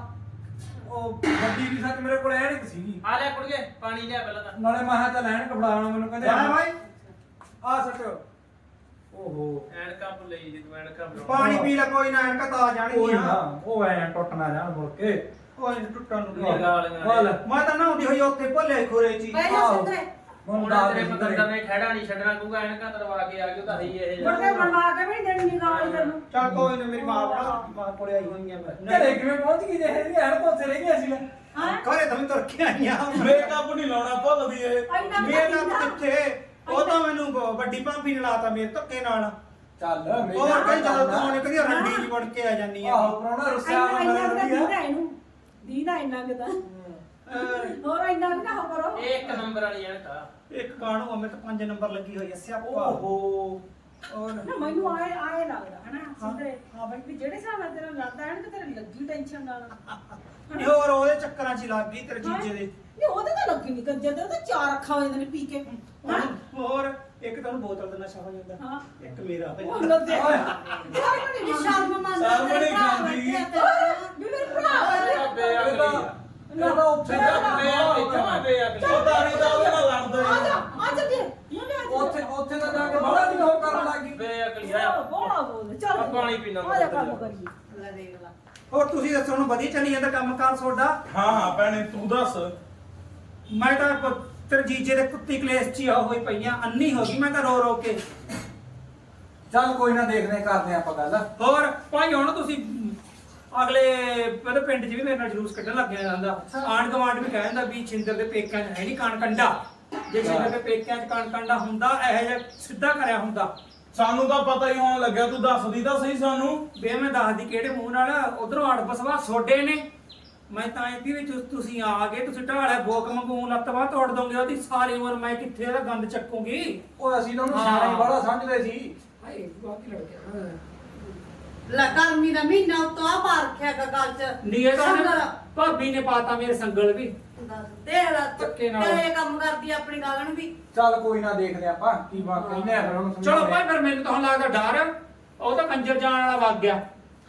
ਉਹ ਗੱਡੀ ਵੀ ਸੱਚ ਮੇਰੇ ਕੋਲ ਐਨਕ ਸੀਗੀ। ਆ ਲੈ ਕੁੜੀਏ ਪਾਣੀ ਲਿਆ ਪਹਿਲਾਂ ਤਾਂ। ਨਾਲੇ ਮੈਂ ਚੱਲ ਐਨਕ ਫੜਾਉਣਾ ਮੈਨੂੰ ਕਹਿੰਦੇ ਜਾਣਾ ਬਾਈ। ਆ ਸੱਚ। ਓਹੋ। ਐਨਕਾਂ ਭੁੱਲੇ ਜੀ ਤੂੰ ਐਨਕਾਂ ਬਣਾਉਣਾ ਪਾਣੀ ਪੀ ਲੈ ਕੋਈ ਨਾ ਐਨਕ ਤਾਂ ਆ ਕੋਈ ਜਾਣਗੀਆਂ ਨਾ ਉਹ ਐ ਟੁੱਟ ਨਾ ਜਾਣ ਮੁੜ ਕੇ। ਕੋਈ ਨੀ, ਟੁੱਟਣ ਨੂੰ ਵਾਲ ਨੇ। ਮੈਂ ਤਾਂ ਨਹਾਉਂਦੀ ਹੋਈ ਉੱਥੇ ਭੁੱਲੇ ਖੁਰੇ ਚ। ਬਹਿ ਜਾ ਆਹੋ। ਸਿੰਦਰੇ। ਹੁਣ ਹੁਣ ਦਾ ਤੇਰੇ। ਪਤੰਦਰ ਨੇ ਖੜਾ ਨਹੀਂ ਛੱਡਣਾ ਕਹੂਗਾ ਐਨਕਾਂ ਤਰਵਾ ਕੇ ਆ ਗਿਆ ਤਾਂ ਹੈ ਹੀ ਇਹ ਮੁੜ ਕੇ ਬਣਵਾ ਕੇ ਵੀ ਨੀ ਦੇਣੀ ਨੀ ਗਾਲ ਤੈਨੂੰ। ਚੱਲ ਕੋਈ ਨਾ ਮੇਰੀ ਮਾਂ ਬਣਾ ਮਾਂ ਕੋਲੇ ਆਈ ਹੋਈਆਂ ਮੈਂ। ਘਰੇ ਕਿਵੇਂ ਪਹੁੰਚ ਗਈ ਜੇ? ਇਹਦੀ ਐਨਕ ਉੱਥੇ ਰਹਿ ਗਈ ਸੀ ਹਾਂ। ਘਰੇ ਤਾਂ ਮੈਂ ਤੁਰ ਕੇ ਆਈਆਂ ਮੇਕਅਪ ਨਹੀਂ ਲਾਉਣਾ ਭੁੱਲਦੀ ਇਹ। ਇੰਨਾ ਵੀ ਮੇਰੇ ਪੀਂਦਾ। ਨਾਲ ਕਿੱਥੇ ਉਹ ਤਾਂ ਮੈਨੂੰ ਬ- ਵੱਡੀ ਭਾਬੀ ਨੇ ਲਾਤਾ ਮੇਰੇ ਧੱਕੇ ਨਾਲ। ਚੱਲ ਮੇਰੀ। ਤੂੰ ਨੇ ਕਦੀ ਰੰਡੀ ਜੀ ਬਣ ਕੇ ਆ ਜਾਨੀ ਆ। ਆਹੋ ਪ੍ਰਾਹੁਣਾ ਰੁੱਸਿਆ ਵਧੀਆ। ਦੀਦਾ ਇਹਨੂੰ ਦੀਦਾ ਇੰਨਾ ਕਿ ਤਾਂ। ਹੋਰ ਇੰਨਾ ਵੀ ਨਾ ਹੋ ਕਰੋ। ਇਹ ਇੱਕ ਨੰਬਰ ਵਾਲੀ ਐਨਕਾ ਇੱਕ ਕਾਣੂ ਆ, ਮੇਰੇ ਤਾਂ ਪੰਜ ਨੰਬਰ ਲੱਗੀ ਹੋਈ ਐ ਸਿਆਪਾ। ਓਹੋ। ਔਰ ਨਾ ਮੈਨੂੰ ਆਏ ਆਏ ਲੱਗਦਾ ਹਨਾ? ਸਿੰਦਰੇ ਹਾਂ ਬਈ ਵੀ ਜਿਹੜੇ ਹਿਸਾਬ ਨਾਲ ਤੇਰਾ ਲੱਗਦਾ ਹੈ ਨਾ ਕਿ ਤੇਰੇ ਲੱਗੀ ਟੈਨਸ਼ਨ ਨਾਲ। ਨਹੀਂ ਹੋਰ ਉਹਦੇ ਚੱਕਰਾਂ 'ਚ ਹੀ ਲੱਗ ਗਈ ਤੇਰੇ ਜੀਜੇ ਦੇ। ਨਹੀਂ ਉਹਦੇ ਤਾਂ ਲੱਗੀ ਨਹੀਂ ਕੰਜਰ ਤੇ ਉਹ ਤਾਂ ਚਾਰ ਅੱਖਾਂ ਹੋ ਜਾਂਦੇ ਨੇ ਪੀ ਕੇ। ਹਾਂ। ਹੋਰ? ਇੱਕ ਤਾਂ ਉਹਨੂੰ ਬੋਤਲ ਦਾ ਨਸ਼ਾ ਹੋ ਜਾਂਦਾ। ਹਾਂ। ਇੱਕ ਮੇਰਾ। ਹੋ। ਜਾਂਦਾ ਲੱਦੇ ਯਾਰ ਮੈਨੂੰ ਇਹ ਸ਼ਰਮ ਮੰਨਦਾ ਸ਼ਰਮ ਤੇਰੇ ਨਹੀਂ ਭਰਾ ਖਾਂਦੀ। ਬੈਠੇ ਆ ਤੇਰੇ ਵੀ ਮੇਰੇ ਭਰਾ ਵਰਗੇ। ਇਹ ਇਹ ਤਾਂ ਉੱਥੇ ਜਾ ਕੇ ਨਹੀਂ ਤਾਂ ਉਹਦੇ ਨਾਲ ਲੜਦੇ ਆ। ਜਾ ਆ। ਜਾ ਜੀ ਇਹਨੇ ਆ ਜਾ ਉੱਥੇ ਉੱਥੇ ਤਾਂ ਜਾ ਕੇ ਬੜਾ ਨਹੀਂ ਹੋ ਕਰਨ ਲੱਗੀ ਬੋਲਾ ਬੋਲ ਚੱਲ। ਆ ਪਾਣੀ ਪੀਣਾ ਆ ਜਾ ਕੰਮ ਕਰੀਏ। ਲੈ ਦੇਖ ਲਾ। ਹੋਰ ਤੁਸੀਂ ਦੱਸੋ ਨੂੰ ਵਧੀਆ ਚੱਲੀ ਜਾਂਦਾ ਕੰਮਕਾਰ ਤੁਹਾਡਾ? ਹਾਂ ਹਾਂ ਭੈਣੇ ਤੂੰ ਦੱਸ। ਮੈਂ ਤਾਂ ਪ- ਤੇਰੇ ਜੀਜੇ ਦੇ ਕੁੱਤੀ ਕਲੇਸ਼ ਚ ਹੀ ਆ ਹੋਈ ਪਈਆਂ ਅੰਨੀ ਹੋ ਗਈ ਮੈਂ ਤਾਂ ਰੋ ਰੋ ਕੇ। ਚੱਲ ਕੋਈ ਨਾ ਦੇਖਦੇ ਹਾਂ, ਕਰਦੇ ਹਾਂ ਆਪਾਂ ਗੱਲ। ਹੋਰ ਭਾਈ ਹੁਣ ਤੁਸੀਂ ਅਗਲੇ ਮੇਰੇ ਪਿੰਡ 'ਚ ਵੀ ਮੇਰੇ ਨਾਲ ਜਲੂਸ ਕੱਢਣ ਲੱਗ ਜਾਂਦਾ। ਆਂਢ ਗੁਆਂਢ ਵੀ ਕਹਿੰਦਾ ਵੀ ਛਿੰਦਰ ਦੇ ਪੇਕਿਆਂ 'ਚ ਹੈ ਨਹੀਂ ਕਣ ਕੰਡਾ ਜੇ ਛਿੰਦਰ ਦੇ ਪੇਕਿਆਂ 'ਚ ਕਣ ਕੰਡਾ ਹੁੰਦਾ ਇਹੋ ਜਿਹਾ ਸਿੱਧਾ ਕਰਿਆ ਹੁੰਦਾ। ਸਾਨੂੰ ਤਾਂ ਪਤਾ ਹੀ ਹੋਣ ਲੱਗਿਆ ਤੂੰ ਦੱਸਦੀ ਤਾਂ ਸਹੀ ਸਾਨੂੰ। ਵੇ ਮੈਂ ਦੱਸਦੀ ਕਿਹੜੇ ਮੂੰਹ ਨਾਲ ਉਧਰੋਂ ਅੜਬਸਵਾ ਸੋਡੇ ਨੇ। ਮੈਂ ਤਾਂ ਇਹਦੀ ਵਿੱਚ ਤੁਸੀਂ ਆ ਗਏ ਤੁਸੀਂ ਢਾਲਿਆ ਬੋਕ ਮੰਗੂ ਲੱਤਵਾ ਤੋੜ ਦੋਗੇ ਉਹਦੀ ਸਾਰੀ ਉਮਰ ਮੈਂ ਕਿੱਥੇ ਇਹਦਾ ਗੰਦ ਚੱਕੂਗੀ? ਉਹ ਅਸੀਂ ਤਾਂ ਉਹਨੂੰ। ਸਿਆਣਾ ਹੀ ਬੜਾ ਸਮਝਦੇ ਸੀ। ਹਾਏ ਬਾਕੀ ਲੜ ਗਿਆ ਲੈ ਗਰਮੀ ਦਾ ਮਹੀਨਾ ਉਤੋਂ ਆ ਪਾ ਰੱਖਿਆ ਗਾ ਗੱਲ ਚ। ਨੀ ਇਹ ਤਾਂ ਉਹਨੇ- ਸੰਗਲ। ਭਾਬੀ ਨੇ ਪਾਤਾ ਮੇਰੇ ਸੰਗਲ ਵੀ। ਦੱਸ, ਦੇਖ ਲੈ ਧੱਕੇ ਨਾਲ। ਤੇਰੇ ਕੰਮ ਕਰਦੀ ਆ ਆਪਣੀ ਗਾਗਣ ਵੀ? ਚੱਲ ਕੋਈ ਨਾ ਦੇਖਦੇ ਆਪਾਂ ਕੀ ਬਾਤ ਕਹਿੰਦੇ ਆ ਫਿਰ ਉਹਨੂੰ ਚਲੋ ਸਮਝਾਉਂਦੇ ਭਾਈ ਫਿਰ ਮੈਨੂੰ ਤਾਂ ਹੁਣ ਲੱਗਦਾ ਡਰ। ਉਹ ਤਾਂ ਕੰਜਰ ਜਾਣ ਵਾਲਾ ਵਗ ਗਿਆ।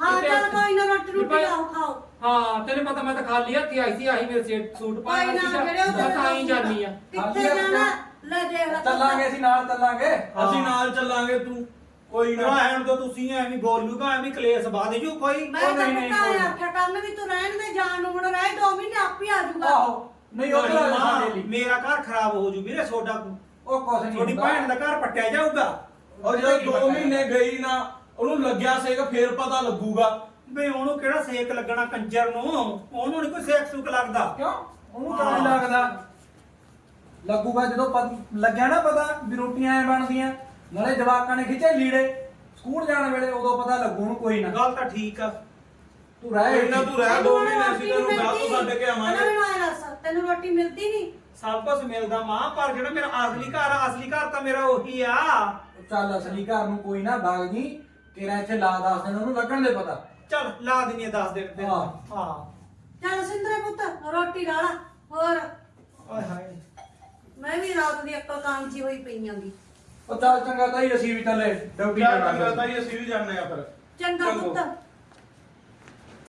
ਹਾਂ ਤੇ- ਚੱਲ ਕੋਈ ਨਾ ਰੋਟੀ ਵੀ ਰੋਟੀ ਭਾਈ- ਖਾਓ ਖਾਓ। ਹਾਂ ਤੈਨੂੰ ਪਤਾ ਮੈਂ ਤਾਂ ਖਾਲੀ ਹੱਥੀ ਆਈ ਸੀ ਆਹੀ ਮੇਰੇ ਸੇਟ ਸੂਟ ਕੋਈ ਪਾਇਆ ਨਾ ਸੀ ਜਿਹੜੇ ਉਹ ਮੈਂ ਤਾਂ ਆਈ ਜਾਨੀ ਆ। ਕਿੱਥੇ ਹਾਂਜੀ, ਆਪਾਂ- ਜਾਣਾ? ਲੈ ਦੇਖ ਲੈ ਚੱਲਾਂਗੇ ਅਸੀਂ ਨਾਲ ਚੱਲਾਂਗੇ। ਅਸੀਂ ਨਾਲ ਚੱਲਾਂਗੇ ਤੂੰ। ਕੋਈ ਨਾ ਰਹਿਣ ਤੋਂ ਤੁਸੀਂ ਐਵੇਂ ਬੋਲੂਗਾ ਐਵੇਂ ਕਲੇਸ਼ ਬਾਦ ਜੂ ਕੋਈ। ਮੈਂ ਉਹ ਤਾਂ ਨਹੀਂ, ਨਹੀਂ, ਪਤਾ ਕੋਈ ਕਰਨ ਵੀ ਤੂੰ ਰਹਿਣ ਦੇ ਜਾਣ ਨੂੰ ਹੁਣ ਰਹਿ ਦੋ ਮਹੀਨੇ ਆਪੇ ਆ ਜਾਊਗਾ। ਆਹੋ ਨਹੀਂ ਉਹ ਤਾਂ ਮਾਂ, ਸਾਡੇ ਲਈ। ਮੇਰਾ ਘਰ ਖਰਾਬ ਹੋ ਜੂ ਵੀਰੇ ਸੋਡਾ ਉਹ ਕੁਛ ਨਹੀਂ ਤੁਹਾਡੀ ਭੈਣ ਦਾ ਘਰ ਪੱਟਿਆ ਜਾਊਗਾ। ਔਰ ਜਦੋਂ 2 ਮਹੀਨੇ ਗਈ ਨਾ ਉਹਨੂੰ ਲੱਗਿਆ ਸੀਗਾ ਫੇਰ ਪਤਾ ਲੱਗੂਗਾ। ਵੇ ਉਹਨੂੰ ਕਿਹੜਾ ਸੇਕ ਲੱਗਣਾ ਕੰਜਰ ਨੂੰ? ਉਹਨੂੰ ਨਹੀਂ ਕੋਈ ਸੇਕ ਸੁਕ ਲੱਗਦਾ। ਕਿਉਂ? ਉਹਨੂੰ ਕਿਉਂ ਨਹੀਂ ਲੱਗਦਾ। ਲੱਗੂਗਾ ਜਦੋਂ ਪਤ- ਲੱਗਿਆ ਨਾ ਪਤਾ ਵੀ ਰੋਟੀਆਂ ਐ ਬਣਦੀਆਂ। ਨਾਲੇ ਜਵਾਕਾਂ ਨੇ ਖਿੱਚੇ ਲੀੜੇ। ਸਕੂਲ ਜਾਣ ਵੇਲੇ ਉਦੋਂ ਪਤਾ ਲੱਗੂ ਨੂੰ ਕੋਈ ਨਾ। ਗੱਲ ਤਾਂ ਠੀਕ ਆ। ਤੂੰ ਰਹਿ ਕੋਈ ਨਾ ਤੂੰ ਰਹਿ 2 ਮਹੀਨੇ ਅਸੀਂ ਤੈਨੂੰ ਗਾਹ ਤੋਂ ਛੱਡ ਕੇ ਆਵਾਂਗੇ। ਮੈਨੂੰ ਆਇਆ ਦੱਸ ਤੈਨੂੰ ਰੋਟੀ ਮਿਲਦੀ ਨਹੀਂ। ਸਭ ਕੁਝ ਮਿਲਦਾ ਮਾਂ ਪਰ ਜਿਹੜਾ ਮੇਰਾ ਅਸਲੀ ਘਰ ਆ ਅਸਲੀ ਘਰ ਤਾਂ ਮੇਰਾ ਉਹੀ ਆ। ਚੱਲ ਅਸਲੀ ਘਰ ਨੂੰ ਕੋਈ ਨਾ ਬਾਗ ਜੀ ਤੇਰਾ ਇੱਥੇ ਲਾ ਦੱਸ ਦਿਨ ਉਹਨੂੰ ਲੱਗਣ ਦੇ ਪਤਾ। ਚੱਲ ਲਾ ਦਿੰਨੀ ਆ 10 ਦਿਨ ਫਿਰ। ਹਾਂ। ਹਾਂ। ਚੱਲ ਸਿੰਦਰੇ ਪੁੱਤ ਰੋਟੀ ਲਾ ਲਾ। ਹੋਰ। ਓਏ ਹਾਏ। ਮੈਂ ਵੀ ਰਾਤ ਦੀ ਅੱਕਲ ਕਾਂਜੀ ਹੋਈ ਪਈਆਂ ਦੀ ਉਹ ਚੱਲ ਚੰਗਾ ਤਾਈ ਅਸੀਂ ਵੀ ਚੱਲੇ ਡਿਊਟੀ ਜਾਣਾ ਕਰਦਾ ਹੀ ਅਸੀਂ ਵੀ ਜਾਣਦੇ ਆ ਫਿਰ। ਚੰਗਾ ਚੰਗੋ। ਪੁੱਤ।